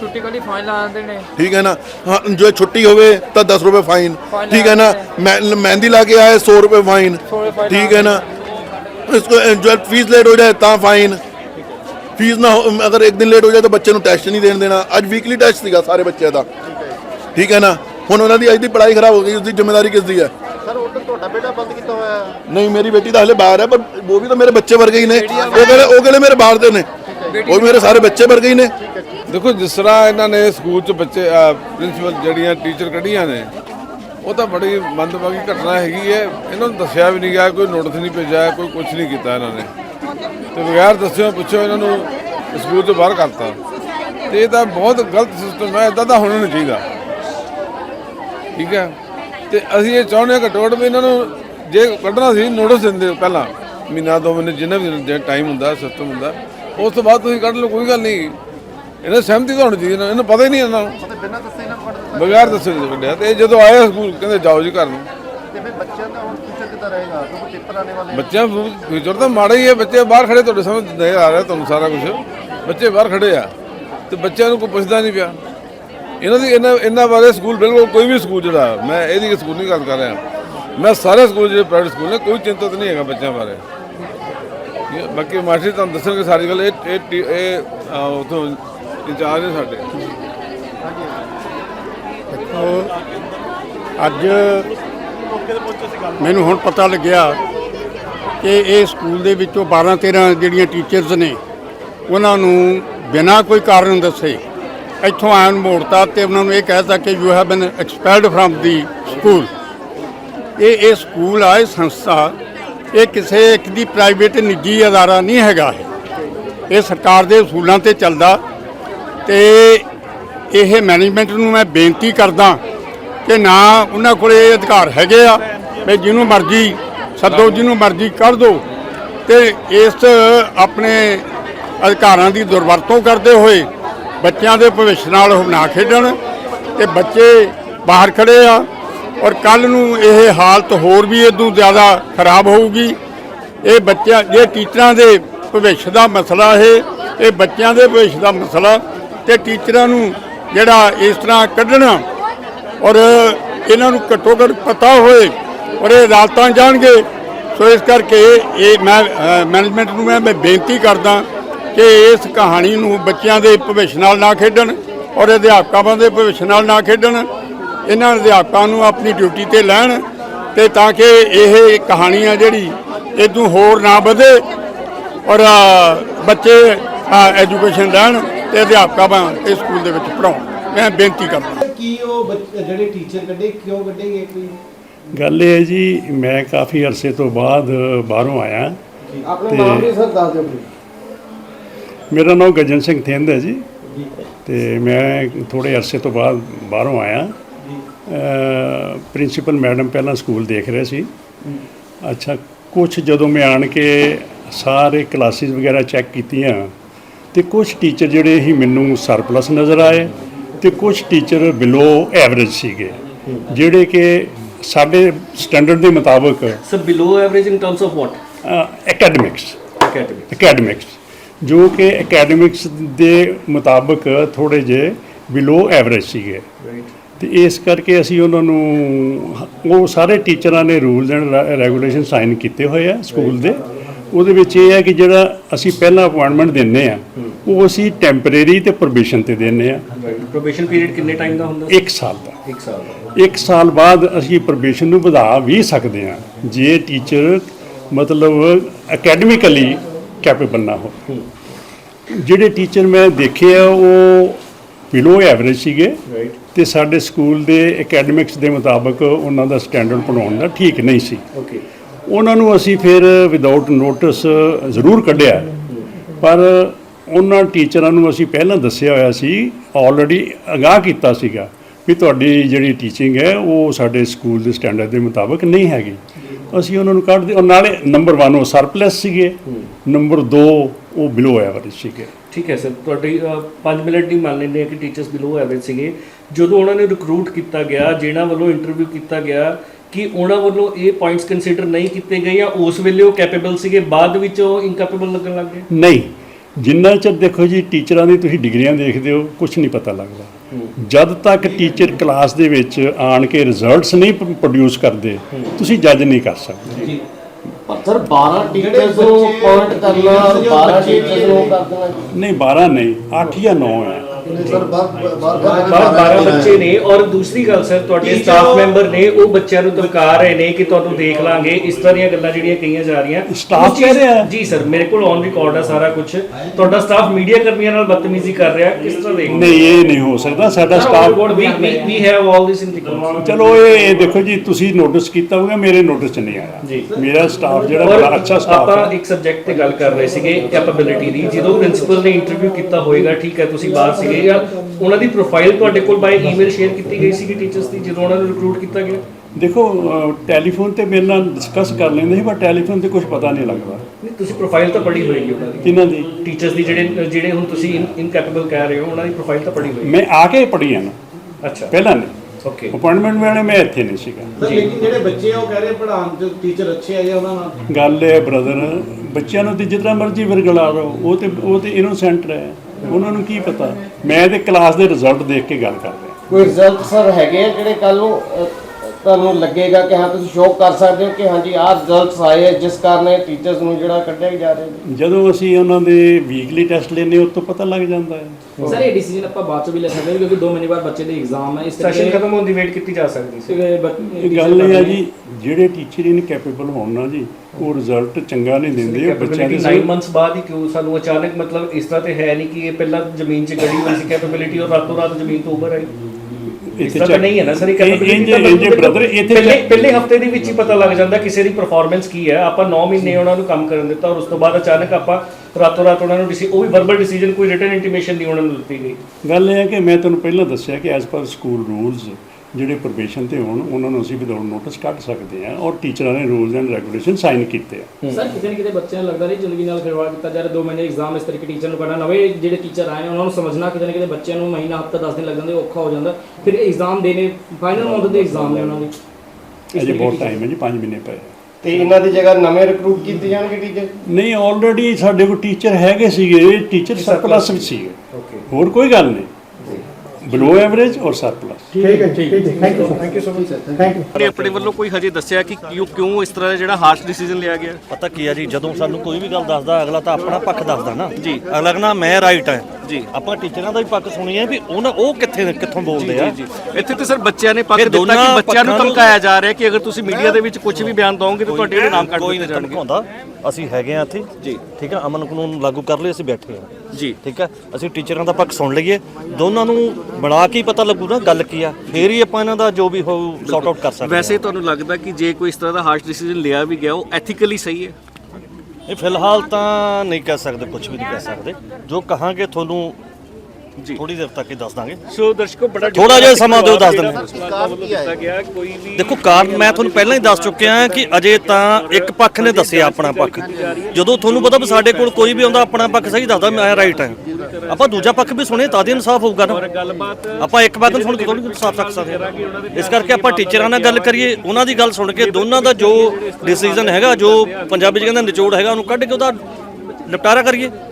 ਛੁੱਟੀ ਕੱਲੀ ਫਾਈਨ ਲਾ ਦਿੰਦੇ ਨੇ ਠੀਕ ਹੈ ਨਾ ਹਾਂ ਜੋ ਛੁੱਟੀ ਹੋਵੇ ਤਾਂ 10 ਰੁਪਏ ਫਾਈਨ ਠੀਕ ਹੈ ਨਾ ਮੈਂ- ਮਹਿੰਦੀ ਲਾ ਕੇ ਆਏ 100 ਰੁਪਏ ਫਾਈਨ ਠੀਕ ਹੈ ਨਾ इसको जो फीस लेट हो जाए ਤਾਂ ਫਾਈਨ ਫੀਸ ਨਾ ਹੋ- ਅਗਰ ਇੱਕ ਦਿਨ ਲੇਟ ਹੋ ਜਾਏ ਤਾਂ ਬੱਚੇ ਨੂੰ ਟੈਸਟ ਨਹੀਂ ਦੇਣ ਦੇਣਾ ਅੱਜ ਵੀਕਲੀ ਟੈਸਟ ਸੀਗਾ ਸਾਰੇ ਬੱਚਿਆਂ ਦਾ ਠੀਕ ਹੈ ਨਾ ਹੁਣ ਉਹਨਾਂ ਦੀ ਅੱਜ ਦੀ ਪੜ੍ਹਾਈ ਖਰਾਬ ਹੋ ਗਈ ਉਸ ਦੀ ਜ਼ਿੰਮੇਵਾਰੀ ਕਿਸ ਦੀ ਹੈ ਸਰ ਉਧਰ ਤੁਹਾਡਾ ਬੇਟਾ ਬੰਦ ਕੀਤਾ ਹੋਇਆ ਹੈ? ਨਹੀਂ ਮੇਰੀ ਬੇਟੀ ਤਾਂ ਹਲੇ ਬਾਹਰ ਹੈ ਪਰ ਉਹ ਵੀ ਤਾਂ ਮੇਰੇ ਬੱਚੇ ਵਰਗੇ ਹੀ ਨੇ। ਉਹ ਉਹ ਕਿਹੜੇ ਮੇਰੇ ਬਾਹਰ ਦੇ ਨੇ। ਉਹ ਵੀ ਮੇਰੇ ਸਾਰੇ ਬੱਚੇ ਵਰਗੇ ਹੀ ਨੇ। ਦੇਖੋ ਜਿਸ ਤਰ੍ਹਾਂ ਇਹਨਾਂ ਨੇ ਸਕੂਲ 'ਚ ਬੱਚੇ ਪ੍ਰਿੰਸੀਪਲ ਜਿਹੜੀਆਂ ਟੀਚਰ ਕੱਢੀਆਂ ਨੇ ਉਹ ਤਾਂ ਬੜੀ ਮੰਦਭਾਗੀ ਘਟਨਾ ਹੈਗੀ ਹੈ। ਇਹਨਾਂ ਨੂੰ ਦੱਸਿਆ ਵੀ ਨਹੀਂ ਗਿਆ ਕੋਈ ਨੋਟਿਸ ਨਹੀਂ ਭੇਜਿਆ ਕੋਈ ਕੁਝ ਨਹੀਂ ਕੀਤਾ ਇਹਨਾਂ ਨੇ। ਤੇ ਬਗੈਰ ਦੱਸਿਓ ਪੁੱਛੋ ਇਹਨਾਂ ਨੂੰ ਸਕੂਲ ਤੋਂ ਬਾਹਰ ਕਰਤਾ ਤੇ ਇਹ ਤਾਂ ਬਹੁਤ ਗਲਤ ਸਿਸਟਮ ਹੈ ਇਦਾਂ ਤਾਂ ਹੋਣਾ ਨਹੀਂ ਚਾਹੀਦਾ। ਠੀਕ ਹੈ? ਤੇ ਅਸੀਂ ਇਹ ਚਾਹੁੰਦੇ ਹਾਂ ਘੱਟੋ ਘੱਟ ਵੀ ਇਹਨਾਂ ਨੂੰ ਜੇ ਕੱਢਣਾ ਸੀ ਨੋਟਿਸ ਦਿੰਦੇ ਪਹਿਲਾਂ। ਮਹੀਨਾ ਦੋ ਮਹੀਨੇ ਜਿੰਨਾ ਵੀ ਟਾਈਮ ਹੁੰਦਾ ਸਿਸਟਮ ਹੁੰਦਾ। ਉਸ ਤੋਂ ਬਾਅਦ ਤੁਸੀਂ ਕੱਢ ਲਓ ਕੋਈ ਗੱਲ ਨਹੀਂ। ਇਹਨਾਂ ਸਹਿਮਤੀ ਤਾਂ ਹੋਣੀ ਚਾਹੀਦੀ ਇਹਨਾਂ ਪਤਾ ਹੀ ਨਹੀਂ ਇਹਨਾਂ ਨੂੰ। ਬਿਨਾਂ ਦੱਸੇ ਇਹਨਾਂ ਨੂੰ ਕੱਢ ਦਿੱਤਾ। ਬਗੈਰ ਦੱਸੇ ਕੱਢਿਆ। ਤੇ ਜਦੋਂ ਆਏ ਸਕੂਲ ਕਹਿੰਦੇ ਜਾਓ ਜੀ ਘਰ ਨੂੰ। ਤੇ ਫਿਰ ਬੱਚਿਆਂ ਦਾ ਹੁਣ ਫਿਊਚਰ ਕਿੱਦਾਂ ਰਹੇਗਾ? ਕਿਉਂਕਿ ਪੇਪਰ ਆਣੇ ਵਾਲੇ ਬੱਚਿਆਂ ਫਿਊਚਰ ਤਾਂ ਮਾੜਾ ਹੀ ਹੈ। ਬੱਚੇ ਬਾਹਰ ਖੜੇ ਤੁਹਾਡੇ ਸਾਹਮਣੇ ਨਜ਼ਰ ਆ ਰਿਹਾ ਤੁਹਾਨੂੰ ਸਾਰਾ ਕੁਝ ਬੱਚੇ ਬਾਹਰ ਖੜੇ ਆ। ਤੇ ਬੱਚਿਆਂ ਨੂੰ ਕੋਈ ਪੁੱਛਦਾ ਨਹੀਂ ਪਿਆ। ਇਹਨਾਂ ਦੀ ਇਹਨਾਂ ਇਹਨਾਂ ਬਾਰੇ ਸਕੂਲ ਬਿਲਕੁਲ ਕੋਈ ਵੀ ਸਕੂਲ ਜਿਹੜਾ ਮੈਂ ਇਹਦੀ ਸਕੂਲ ਨਹੀਂ ਗੱਲ ਕਰ ਰਿਹਾ। ਮੈਂ ਸਾਰੇ ਸਕੂਲ ਜਿਹੜੇ ਪ੍ਰਾਈਵੇਟ ਸਕੂਲ ਨੇ ਕੋਈ ਚਿੰਤਾ ਨਹੀਂ ਹੈਗਾ ਬੱਚਿਆਂ ਬਾਰੇ। ਬਾਕੀ ਮਾਸਟਰ ਤੁਹਾਨੂੰ ਦੱਸਣਗੇ ਸਾਰੀ ਗੱਲ ਇਹ ਇਹ ਇਹ ਅਹ, ਉੱਥੋਂ ਇੰਚਾਰਜ ਨੇ ਸਾਡੇ। ਅੱਜ ਮੈਨੂੰ ਹੁਣ ਪਤਾ ਲੱਗਿਆ ਕਿ ਇਹ ਸਕੂਲ ਦੇ ਵਿੱਚੋਂ 12 13 ਜਿਹੜੀਆਂ ਟੀਚਰਸ ਨੇ ਉਹਨਾਂ ਨੂੰ ਬਿਨਾਂ ਕੋਈ ਕਾਰਨ ਦੱਸੇ ਇੱਥੋਂ ਆਉਣ ਮੋੜਤਾ ਤੇ ਉਹਨਾਂ ਨੂੰ ਇਹ ਕਹਿਤਾ ਕਿ you have been expelled from the school ਇਹ ਇਹ ਸਕੂਲ ਆ, ਇਹ ਸੰਸਥਾ, ਇਹ ਕਿਸੇ ਇੱਕ ਦੀ ਪ੍ਰਾਈਵੇਟ ਨਿੱਜੀ ਅਦਾਰਾ ਨਹੀਂ ਹੈਗਾ ਇਹ। ਇਹ ਸਰਕਾਰ ਦੇ ਅਸੂਲਾਂ ਤੇ ਚੱਲਦਾ ਤੇ ਇਹ ਮੈਨੇਜਮੈਂਟ ਨੂੰ ਮੈਂ ਬੇਨਤੀ ਕਰਦਾ ਕਿ ਨਾ ਉਹਨਾਂ ਕੋਲੇ ਇਹ ਅਧਿਕਾਰ ਹੈਗੇ ਆ ਵੀ ਜਿਹਨੂੰ ਮਰਜ਼ੀ ਸੱਦੋ, ਜਿਹਨੂੰ ਮਰਜ਼ੀ ਕਰ ਦੋ ਤੇ ਇਸ ਆਪਣੇ ਅਧਿਕਾਰਾਂ ਦੀ ਦੁਰਵਰਤੋਂ ਕਰਦੇ ਹੋਏ ਬੱਚਿਆਂ ਦੇ ਭਵਿੱਖ ਨਾਲ ਉਹ ਨਾ ਖੇਡਣ ਤੇ ਬੱਚੇ ਬਾਹਰ ਖੜੇ ਆ ਔਰ ਕੱਲ ਨੂੰ ਇਹ ਹਾਲਤ ਹੋਰ ਵੀ ਇਦੋਂ ਜ਼ਿਆਦਾ ਖਰਾਬ ਹੋਊਗੀ। ਇਹ ਬੱਚਿਆਂ, ਇਹ ਟੀਚਰਾਂ ਦੇ ਭਵਿੱਖ ਦਾ ਮਸਲਾ ਇਹ ਇਹ ਬੱਚਿਆਂ ਦੇ ਭਵਿੱਖ ਦਾ ਮਸਲਾ ਤੇ ਟੀਚਰਾਂ ਨੂੰ ਜਿਹੜਾ ਇਸ ਤਰ੍ਹਾਂ ਕੱਢਣਾ ਔਰ ਇਹਨਾਂ ਨੂੰ ਘੱਟੋ ਘੱਟ ਪਤਾ ਹੋਏ ਔਰ ਇਹ ਅਦਾਲਤਾਂ ਜਾਣਗੇ। ਸੋ ਇਸ ਕਰਕੇ ਇਹ ਮੈਂ ਮੈਨੇਜਮੈਂਟ ਨੂੰ ਮੈਂ ਮੈਂ ਬੇਨਤੀ ਕਰਦਾ ਕਿ ਇਸ ਕਹਾਣੀ ਨੂੰ ਬੱਚਿਆਂ ਦੇ ਭਵਿੱਖ ਨਾਲ ਨਾ ਖੇਡਣ ਔਰ ਅਧਿਆਪਕਾਂ ਦੇ ਭਵਿੱਖ ਨਾਲ ਨਾ ਖੇਡਣ ਇਹਨਾਂ ਅਧਿਆਪਕਾਂ ਨੂੰ ਆਪਣੀ ਡਿਊਟੀ ਤੇ ਲੈਣ ਤੇ ਤਾਂ ਕਿ ਇਹ ਕਹਾਣੀ ਆ ਜਿਹੜੀ ਇਦੋਂ ਹੋਰ ਨਾ ਵਧੇ ਔਰ ਬੱਚੇ ਐਜੂਕੇਸ਼ਨ ਲੈਣ ਤੇ ਅਧਿਆਪਕਾਂ ਬਣ ਇਸ ਸਕੂਲ ਦੇ ਵਿੱਚ ਪੜਾਉਣ ਮੈਂ ਬੇਨਤੀ ਕਰਦਾ ਕੀ ਉਹ ਜਿਹੜੇ ਟੀਚਰ ਕੱਢੇ ਕਿਉਂ ਕੱਢੇਗੇ ਕੋਈ? ਗੱਲ ਇਹ ਹੈ ਜੀ ਮੈਂ ਕਾਫੀ ਅਰਸੇ ਤੋਂ ਬਾਅਦ ਬਾਹਰੋਂ ਆਇਆ। ਆਪਣਾ ਨਾਮ ਵੀ ਸਰ ਦੱਸ ਦਿਓ। ਮੇਰਾ ਨਾਮ ਗਜਨ ਸਿੰਘ ਥਿੰਦ ਹੈ ਜੀ। ਤੇ ਮੈਂ ਥੋੜੇ ਅਰਸੇ ਤੋਂ ਬਾਅਦ ਬਾਹਰੋਂ ਆਇਆ। ਪ੍ਰਿੰਸੀਪਲ ਮੈਡਮ ਪਹਿਲਾਂ ਸਕੂਲ ਦੇਖ ਰਹੇ ਸੀ। ਅੱਛਾ ਕੁਝ ਜਦੋਂ ਮੈਂ ਆਣ ਕੇ ਸਾਰੇ ਕਲਾਸਿਸ ਵਗੈਰਾ ਚੈੱਕ ਕੀਤੀਆਂ ਤੇ ਕੁਝ ਟੀਚਰ ਜਿਹੜੇ ਹੀ ਮੈਨੂੰ ਸਰਪਲਸ ਨਜ਼ਰ ਆਏ ਤੇ ਕੁਝ ਟੀਚਰ ਬਿਲੋ ਐਵਰੇਜ ਸੀਗੇ ਜਿਹੜੇ ਕਿ ਸਾਡੇ ਸਟੈਂਡਰਡ ਦੇ ਮੁਤਾਬਕ sir below average in terms of what academics academic academics ਜੋ ਕਿ ਅਕੈਡਮਿਕਸ ਦੇ ਮੁਤਾਬਕ ਥੋੜੇ ਜੇ ਬਿਲੋ ਐਵਰੇਜ ਸੀਗੇ। ਤੇ ਇਸ ਕਰਕੇ ਅਸੀਂ ਉਹਨਾਂ ਨੂੰ ਉਹ ਸਾਰੇ ਟੀਚਰਾਂ ਨੇ ਰੂਲਸ ਐਂਡ ਰੈਗੂਲੇਸ਼ਨ ਸਾਈਨ ਕੀਤੇ ਹੋਏ ਆ ਸਕੂਲ ਦੇ। ਉਹਦੇ ਵਿੱਚ ਇਹ ਹੈ ਕਿ ਜਿਹੜਾ ਅਸੀਂ ਪਹਿਲਾਂ ਅਪਾਇੰਟਮੈਂਟ ਦਿੰਨੇ ਆ ਉਹ ਅਸੀਂ ਟੈਂਪਰੇਰੀ ਤੇ ਪ੍ਰੋਬੇਸ਼ਨ ਤੇ ਦਿੰਨੇ ਆ। ਪ੍ਰੋਬੇਸ਼ਨ ਪੀਰੀਅਡ ਕਿੰਨੇ ਟਾਈਮ ਦਾ ਹੁੰਦਾ? 1 ਸਾਲ ਦਾ। 1 ਸਾਲ ਦਾ। ਇੱਕ ਸਾਲ ਬਾਅਦ ਅਸੀਂ ਪ੍ਰੋਬੇਸ਼ਨ ਨੂੰ ਵਧਾ ਵੀ ਸਕਦੇ ਹਾਂ ਜੇ ਟੀਚਰ ਮਤਲਬ ਅਕੈਡਮਿਕਲੀ ਕੈਪੇਬਲ ਨਾ ਹੋ। ਜਿਹੜੇ ਟੀਚਰ ਮੈਂ ਦੇਖੇ ਆ ਉਹ ਬਿਲੋ ਐਵਰੇਜ ਸੀਗੇ ਤੇ ਸਾਡੇ ਸਕੂਲ ਦੇ ਅਕੈਡਮਿਕਸ ਦੇ ਮੁਤਾਬਕ ਉਹਨਾਂ ਦਾ ਸਟੈਂਡਰਡ ਪੜਾਉਣ ਦਾ ਠੀਕ ਨਹੀਂ ਸੀ। ਓਕੇ ਉਹਨਾਂ ਨੂੰ ਅਸੀਂ ਫਿਰ ਵਿਦਆਊਟ ਨੋਟਿਸ ਜ਼ਰੂਰ ਕੱਢਿਆ। ਪਰ ਉਹਨਾਂ ਟੀਚਰਾਂ ਨੂੰ ਅਸੀਂ ਪਹਿਲਾਂ ਦੱਸਿਆ ਹੋਇਆ ਸੀ ਆਲਰੇਡੀ ਅਗਾਹ ਕੀਤਾ ਸੀਗਾ ਵੀ ਤੁਹਾਡੀ ਜਿਹੜੀ ਟੀਚਿੰਗ ਹੈ ਉਹ ਸਾਡੇ ਸਕੂਲ ਦੇ ਸਟੈਂਡਰਡ ਦੇ ਮੁਤਾਬਕ ਨਹੀਂ ਹੈਗੀ। ਅਸੀਂ ਉਹਨਾਂ ਨੂੰ ਕੱਢ ਦੇ ਔਰ ਨਾਲੇ ਨੰਬਰ 1 ਉਹ ਸਰਪਲਸ ਸੀਗੇ। ਨੰਬਰ 2 ਉਹ ਬਿਲੋ ਐਵਰੇਜ ਸੀਗੇ। ਠੀਕ ਹੈ ਸਰ ਤੁਹਾਡੀ 5 ਮਿੰਟ ਦੀ ਮੰਨ ਲੈਂਦੇ ਆ ਕਿ ਟੀਚਰਸ ਬਿਲੋ ਐਵਰੇਜ ਸੀਗੇ। ਜਦੋਂ ਉਹਨਾਂ ਨੇ ਰਿਕਰੂਟ ਕੀਤਾ ਗਿਆ ਜਿਹਨਾਂ ਵੱਲੋਂ ਇੰਟਰਵਿਊ ਕੀਤਾ ਗਿਆ ਕਿ ਉਹਨਾਂ ਵੱਲੋਂ ਇਹ ਪੁਆਇੰਟਸ ਕੰਸੀਡਰ ਨਹੀਂ ਕੀਤੇ ਗਏ ਜਾਂ ਉਸ ਵੇਲੇ ਉਹ ਕੈਪੇਬਲ ਸੀਗੇ ਬਾਅਦ ਵਿੱਚ ਉਹ ਇਨਕੈਪੇਬਲ ਲੱਗਣ ਲੱਗ ਨਹੀਂ। ਜਿੰਨਾ ਚਿਰ ਦੇਖੋ ਜੀ ਟੀਚਰਾਂ ਦੀ ਤੁਸੀਂ ਡਿਗਰੀਆਂ ਦੇਖਦੇ ਹੋ ਕੁਝ ਨਹੀਂ ਪਤਾ ਲੱਗਦਾ। ਜਦ ਤੱਕ ਟੀਚਰ ਕਲਾਸ ਦੇ ਵਿੱਚ ਆਣ ਕੇ ਰਿਜ਼ਲਟਸ ਨਹੀਂ ਪ੍ਰੋਡਿਊਸ ਕਰਦੇ ਤੁਸੀਂ ਜੱਜ ਨਹੀਂ ਕਰ ਸਕਦੇ। ਪਰ ਸਰ 12 ਟੀਚਰਸ ਨੂੰ ਪੁਆਇੰਟ ਕਰਨਾ 12 ਟੀਚਰਸ ਨੂੰ ਕਰ ਦੇਣਾ। ਨਹੀਂ 12 ਨਹੀਂ 8 ਜਾਂ 9 ਹੈ। ਸਰ ਬਾਹਰ 12 ਬੱਚੇ ਨੇ ਔਰ ਦੂਸਰੀ ਗੱਲ ਸਰ ਤੁਹਾਡੇ ਸਟਾਫ ਮੈਂਬਰ ਨੇ ਉਹ ਬੱਚਿਆਂ ਨੂੰ ਧਮਕਾ ਰਹੇ ਨੇ ਕਿ ਤੁਹਾਨੂੰ ਦੇਖ ਲਾਂਗੇ। ਇਸ ਤਰ੍ਹਾਂ ਦੀਆਂ ਗੱਲਾਂ ਜਿਹੜੀਆਂ ਕਹੀਆਂ ਜਾ ਰਹੀਆਂ। Staff ਉਸ ਚੀਜ਼- ਕਹਿ ਰਿਹਾ? ਜੀ ਸਰ ਮੇਰੇ ਕੋਲ ਔਨ ਰਿਕਾਰਡ ਹੈ ਸਾਰਾ ਕੁਝ ਤੁਹਾਡਾ ਸਟਾਫ ਮੀਡੀਆ ਕਰਮੀਆਂ ਨਾਲ ਬਦਤਮੀਜ਼ੀ ਕਰ ਰਿਹਾ। ਕਿਸ ਤਰ੍ਹਾਂ ਦੇਖਦੇ ਨਹੀਂ ਇਹ ਨਹੀਂ ਹੋ ਸਕਦਾ। ਸਾਡਾ staff we we have all this in record ਚਲੋ ਇਹ ਇਹ ਦੇਖੋ ਜੀ ਤੁਸੀਂ ਨੋਟਿਸ ਕੀਤਾ ਹੋਊਗਾ ਮੇਰੇ ਨੋਟਿਸ 'ਚ ਨਹੀਂ ਆਇਆ। ਜੀ। ਮੇਰਾ ਸਟਾਫ ਜਿਹੜਾ ਔਰ ਬੜਾ ਅੱਛਾ ਸਟਾਫ ਆਪਾਂ ਹੈ। ਇੱਕ ਸਬਜੈਕਟ ਤੇ ਗੱਲ ਕਰ ਰਹੇ ਸੀਗੇ ਕੈਪੇਬਿਲਿਟੀ ਦੀ। ਜਦੋਂ ਪ੍ਰਿੰਸੀਪਲ ਨੇ ਇੰਟਰਵਿਊ ਕੀਤਾ ਹੋਏਗਾ ਠੀਕ ਹੈ ਤੁਸੀਂ ਬਾਹਰ ਸੀਗੇ। ਜਾਂ ਉਹਨਾਂ ਦੀ ਪ੍ਰੋਫਾਈਲ ਤੁਹਾਡੇ ਕੋਲ ਬਾਈ ਈਮੇਲ ਸ਼ੇਅਰ ਕੀਤੀ ਗਈ ਸੀਗੀ ਟੀਚਰਸ ਦੀ ਜਦੋਂ ਉਹਨਾਂ ਨੂੰ ਰਿਕਰੂਟ ਕੀਤਾ ਗਿਆ? ਦੇਖੋ ਟੈਲੀਫੋਨ ਤੇ ਮੇਰੇ ਨਾਲ ਡਿਸਕਸ ਕਰ ਲੈਂਦੇ ਸੀ ਪਰ ਟੈਲੀਫੋਨ ਤੇ ਕੁਝ ਪਤਾ ਨਹੀਂ ਲੱਗਦਾ। ਨਹੀਂ ਤੁਸੀਂ ਪ੍ਰੋਫਾਈਲ ਤਾਂ ਪੜ੍ਹੀ ਹੋਏਗੀ ਉਹਨਾਂ ਦੀ। ਕਿਹਨਾਂ ਦੀ? ਟੀਚਰਸ ਦੀ ਜਿਹੜੇ ਜਿਹੜੇ ਹੁਣ ਤੁਸੀਂ ਇਨਕੈਪੇਬਲ ਕਹਿ ਰਹੇ ਹੋ ਉਹਨਾਂ ਦੀ ਪ੍ਰੋਫਾਈਲ ਤਾਂ ਪੜ੍ਹੀ ਹੋਏਗੀ। ਮੈਂ ਆ ਕੇ ਪੜ੍ਹੀ ਆ ਨਾ। ਅੱਛਾ। ਪਹਿਲਾਂ ਨਹੀਂ। ਓਕੇ ਅਪਾਇੰਟਮੈਂਟ ਵੇਲੇ ਮੈਂ ਇੱਥੇ ਨਹੀਂ ਸੀਗਾ। ਲੇਕਿਨ ਜਿਹੜੇ ਬੱਚੇ ਆ ਉਹ ਕਹਿ ਰਹੇ ਪੜਾਉਣ ਚ ਟੀਚਰ ਅੱਛੇ ਆ ਜਾਂ ਉਹਨਾਂ ਨਾਲ? ਗੱਲ ਹੈ ਬ੍ਰਦਰ ਬੱਚਿਆਂ ਨੂੰ ਤੇ ਜਿਤਨਾ ਮਰਜ਼ੀ ਵਰਗਲਾ ਲਓ ਉਹ ਤੇ ਉਹ ਤੇ ਇਨੋਸੈਂਟ ਹੈ ਉਹਨਾਂ ਨੂੰ ਕੀ ਪਤਾ? ਮੈਂ ਤੇ ਕਲਾਸ ਦੇ ਰਿਜ਼ਲਟ ਦੇਖ ਕੇ ਗੱਲ ਕਰ ਰਿਹਾ। ਕੋਈ ਰਿਜ਼ਲਟ ਸਰ ਹੈਗੇ ਆ ਜਿਹੜੇ ਕੱਲ ਨੂੰ ਅ, ਤੁਹਾਨੂੰ ਲੱਗੇਗਾ ਕਿ ਹਾਂ ਤੁਸੀਂ ਸ਼ੋਅ ਕਰ ਸਕਦੇ ਹੋ ਕਿ ਹਾਂਜੀ ਆਹ ਰਿਜ਼ਲਟਸ ਆਏ ਆ ਜਿਸ ਕਾਰਨ ਇਹ ਟੀਚਰਸ ਨੂੰ ਜਿਹੜਾ ਕੱਢਿਆ ਜਾ ਰਿਹਾ ਜੀ। ਜਦੋਂ ਅਸੀਂ ਉਹਨਾਂ ਦੇ ਵੀਕਲੀ ਟੈਸਟ ਲੈਨੇ ਉਸ ਤੋਂ ਪਤਾ ਲੱਗ ਜਾਂਦਾ ਹੈ। ਸਰ ਇਹ ਡਿਸੀਜਨ ਆਪਾਂ ਬਾਅਦ ਚ ਵੀ ਲੈ ਸਕਦੇ ਹਾਂ ਕਿਉਂਕਿ 2 ਮਹੀਨੇ ਬਾਅਦ ਬੱਚੇ ਦੇ ਐਗਜ਼ਾਮ ਹੈ ਇਸ ਸੈਸ਼ਨ ਖਤਮ ਹੋਣ ਦੀ ਵੇਟ ਕੀਤੀ ਜਾ ਸਕਦੀ ਸੀ। ਇਹ ਗੱਲ ਇਹ ਆ ਜੀ ਜਿਹੜੇ ਟੀਚਰ ਇਨਕੈਪੇਬਲ ਹੋਣ ਨਾ ਜੀ ਉਹ ਰਿਜ਼ਲਟ ਚੰਗਾ ਨਹੀਂ ਦਿੰਦੇ ਉਹ ਬੱਚਿਆਂ ਦੇ 9 ਮੰਥਸ ਬਾਅਦ ਹੀ ਕਿਉਂ? ਸਾਨੂੰ ਅਚਾਨਕ ਮਤਲਬ ਇਸ ਤਰ੍ਹਾਂ ਤੇ ਹੈ ਨਹੀਂ ਕਿ ਇਹ ਪਹਿਲਾਂ ਜ਼ਮੀਨ 'ਚ ਗੜੀ ਹੋਈ ਸੀ ਕੈਪੇਬਿਲਿਟੀ ਔਰ ਰਾਤੋਂ ਰਾਤ ਜ਼ਮੀਨ ਤੋਂ ਉੱਭਰ ਆਈ। ਇਸ ਤਰ੍ਹਾਂ ਤਾਂ ਨਹੀਂ ਹੈ ਨਾ ਸਰ ਇਹ ਇਹ- ਇੰਜ ਇੰਜ ਬ੍ਰਦਰ ਇੱਥੇ ਪਹਿਲੇ ਪਹਿਲੇ ਹਫ਼ਤੇ ਦੇ ਵਿੱਚ ਹੀ ਪਤਾ ਲੱਗ ਜਾਂਦਾ ਕਿਸੇ ਦੀ ਪਰਫਾਰਮੈਂਸ ਕੀ ਹੈ। ਆਪਾਂ 9 ਮਹੀਨੇ ਉਹਨਾਂ ਨੂੰ ਕੰਮ ਕਰਨ ਦਿੱਤਾ ਔਰ ਉਸ ਤੋਂ ਬਾਅਦ ਅਚਾਨਕ ਆਪਾਂ ਰਾਤੋਂ ਰਾਤ ਉਹਨਾਂ ਨੂੰ ਉਹ ਵੀ ਵਰਬਲ ਡਿਸੀਜਨ ਕੋਈ ਰਿਟਨ ਇੰਟੀਮੇਸ਼ਨ ਨਹੀਂ ਉਹਨਾਂ ਨੂੰ ਦਿੱਤੀ ਗਈ। ਗੱਲ ਇਹ ਹੈ ਕਿ ਮੈਂ ਤੁਹਾਨੂੰ ਪਹਿਲਾਂ ਦੱਸਿਆ ਕਿ ਐਜ਼ ਪਰ ਸਕੂਲ ਰੂਲਸ ਜਿਹੜੇ ਪ੍ਰੋਬੇਸ਼ਨ ਤੇ ਹੋਣ ਉਹਨਾਂ ਨੂੰ ਅਸੀਂ ਵਿਦਆਊਟ ਨੋਟਿਸ ਕੱਢ ਸਕਦੇ ਹਾਂ ਔਰ ਟੀਚਰਾਂ ਨੇ ਰੂਲਸ ਐਂਡ ਰੈਗੂਲੇਸ਼ਨ ਸਾਈਨ ਕੀਤੇ ਆ। ਸਰ ਕਿਤੇ ਨਾ ਕਿਤੇ ਬੱਚਿਆਂ ਨੂੰ ਲੱਗਦਾ ਨਹੀਂ ਜ਼ਿੰਦਗੀ ਨਾਲ ਖਿਲਵਾੜ ਕੀਤਾ ਜਾ ਰਿਹਾ ਦੋ ਮਹੀਨੇ ਐਗਜ਼ਾਮ ਇਸ ਤਰੀਕੇ ਟੀਚਰ ਨੂੰ ਕਰਨਾ ਨਵੇਂ ਜਿਹੜੇ ਟੀਚਰ ਆਏ ਨੇ ਉਹਨਾਂ ਨੂੰ ਸਮਝਣਾ ਕਿਤੇ ਨਾ ਕਿਤੇ ਬੱਚਿਆਂ ਨੂੰ ਮਹੀਨਾ ਹਫਤਾ 10 ਦਿਨ ਲੱਗ ਜਾਂਦੇ ਔਖਾ ਹੋ ਜਾਂਦਾ। ਫਿਰ ਐਗਜ਼ਾਮ ਦੇਣੇ ਫਾਈਨਲ ਮੰਥ ਦੇ ਐਗਜ਼ਾਮ ਨੇ ਉਹਨਾਂ ਦੇ। ਅਜੇ ਬਹੁਤ ਟਾਈਮ ਹੈ ਜੀ 5 ਮਹੀਨੇ ਪਏ। ਤੇ ਇਹਨਾਂ ਦੀ ਜਗ੍ਹਾ ਨਵੇਂ ਰਿਕਰੂਟ ਕੀਤੇ ਜਾਣਗੇ ਟੀਚਰ ਨਹੀਂ ਆਲਰੇਡੀ ਸਾਡੇ ਕੋਲ ਟੀਚਰ ਹੈਗੇ ਸੀਗੇ ਟੀਚਰ ਸਰਪਲਸ ਵਿੱਚ ਸੀਗੇ। ਹੋਰ ਕੋਈ ਗੱਲ ਨਹੀਂ। ਬਿਲੋ ਐਵਰੇਜ ਔਰ ਸਰਪਲਸ ਨੇ ਆਪਣੇ ਵੱਲੋਂ ਕੋਈ ਹਜੇ ਦੱਸਿਆ ਕਿ ਕਿਉਂ ਕਿਉਂ ਇਸ ਤਰ੍ਹਾਂ ਦਾ ਜਿਹੜਾ ਹਾਰਸ਼ ਡਿਸੀਜਨ ਲਿਆ ਗਿਆ? ਪਤਾ ਕੀ ਆ ਜੀ ਜਦੋਂ ਸਾਨੂੰ ਕੋਈ ਵੀ ਗੱਲ ਦੱਸਦਾ ਅਗਲਾ ਤਾਂ ਆਪਣਾ ਪੱਖ ਦੱਸਦਾ ਨਾ। ਜੀ। ਅਗਲਾ ਕਹਿੰਦਾ ਮੈਂ ਰਾਈਟ ਹਾਂ। ਜੀ ਆਪਾਂ ਟੀਚਰਾਂ ਦਾ ਵੀ ਪੱਖ ਸੁਣੀਏ ਵੀ ਉਹਨਾਂ ਉਹ ਕਿੱਥੇ ਕਿੱਥੋਂ ਬੋਲਦੇ ਆ। ਇੱਥੇ ਤੇ ਸਰ ਬੱਚਿਆਂ ਨੇ ਇਹ ਦਿੱਤਾ ਕਿ ਬੱਚਿਆਂ ਨੂੰ ਪੱਖਾਂ ਧਮਕਾਇਆ ਜਾ ਰਿਹਾ ਕਿ ਅਗਰ ਤੁਸੀਂ ਮੀਡੀਆ ਦੇ ਵਿੱਚ ਕੁਝ ਵੀ ਬਿਆਨ ਦਓਗੇ ਤਾਂ ਤੁਹਾਡੇ ਜਿਹੜੇ ਨਾਮ ਕੱਢ ਕੋਈ ਦਿੱਤੇ ਨਹੀਂ ਜਾਣਗੇ। ਧਮਕਾਉਂਦਾ। ਅਸੀਂ ਹੈਗੇ ਆ ਇੱਥੇ। ਜੀ। ਠੀਕ ਆ? ਅਮਨ ਕਾਨੂੰਨ ਲਾਗੂ ਕਰ ਲਈ ਅਸੀਂ ਬੈਠੇ ਆ। ਜੀ। ਠੀਕ ਆ? ਅਸੀਂ ਟੀਚਰਾਂ ਦਾ ਪੱਖ ਸੁਣ ਲਈਏ। ਦੋਨਾਂ ਨੂੰ ਬਣਾ ਕੇ ਹੀ ਪਤਾ ਲੱਗੂ ਨਾ ਗੱਲ ਕੀ ਆ। ਫੇਰ ਹੀ ਆਪਾਂ ਇਹਨਾਂ ਦਾ ਜੋ ਵੀ ਹੋਊ ਸੌਟ ਆਊਟ ਕਰ ਸਕਦੇ ਵੈਸੇ ਤੁਹਾਨੂੰ ਲੱਗਦਾ ਕਿ ਜੇ ਕੋਈ ਇਸ ਤਰ੍ਹਾਂ ਦਾ ਹਾਰਸ਼ ਡਿਸੀਜਨ ਲਿਆ ਵੀ ਗਿਆ ਉਹ ਐਥੀਕਲੀ ਸਹੀ ਹੈ? ਇਹ ਫਿਲਹਾਲ ਤਾਂ ਨਹੀਂ ਕਹਿ ਸਕਦੇ ਕੁਝ ਵੀ ਨਹੀਂ ਕਹਿ ਸਕਦੇ। ਜੋ ਕਹਾਂਗੇ ਤੁਹਾਨੂੰ ਜੀ। ਥੋੜੀ ਦੇਰ ਤੱਕ ਹੀ ਦੱਸ ਦਾਂਗੇ। ਸੋ ਦਰਸ਼ਕੋ ਬੜਾ ਥੋੜਾ ਜਿਹਾ ਸਮਾਂ ਦਿਓ ਦੱਸ ਦਿੰਦੇ ਕੋਈ ਵੀ ਦੇਖੋ ਕਾਰਨ ਮੈਂ ਤੁਹਾਨੂੰ ਪਹਿਲਾਂ ਹੀ ਦੱਸ ਚੁੱਕਿਆ ਕਿ ਅਜੇ ਤਾਂ ਇੱਕ ਪੱਖ ਨੇ ਦੱਸਿਆ ਆਪਣਾ ਪੱਖ। ਜਦੋਂ ਤੁਹਾਨੂੰ ਪਤਾ ਵੀ ਸਾਡੇ ਕੋਲ ਕੋਈ ਵੀ ਆਉਂਦਾ ਆਪਣਾ ਪੱਖ ਸਹੀ ਦੱਸਦਾ ਮੈਂ ਰਾਈਟ ਹਾਂ। ਆਪਾਂ ਦੂਜਾ ਪੱਖ ਵੀ ਸੁਣੇ ਤਾਂ ਦੀ ਇਨਸਾਫ ਹੋਊਗਾ ਨਾ। ਆਪਾਂ ਇੱਕ ਬਾਤ ਨੂੰ ਸੁਣ ਕੇ ਥੋੜੀ ਇਨਸਾਫ ਰੱਖ ਸਕਦੇ। ਇਸ ਕਰਕੇ ਆਪਾਂ ਟੀਚਰਾਂ ਨਾਲ ਗੱਲ ਕਰੀਏ ਉਹਨਾਂ ਦੀ ਗੱਲ ਸੁਣ ਕੇ ਦੋਨਾਂ ਦਾ ਜੋ ਡਿਸੀਜਨ ਹੈਗਾ ਜੋ ਪੰਜਾਬੀ ਚ ਕਹਿੰਦੇ ਨਿਚੋੜ ਹੈਗਾ ਉਹਨੂੰ ਕੱਢ ਕੇ ਉਹਦਾ ਨਿਪਟਾਰਾ ਕਰੀਏ।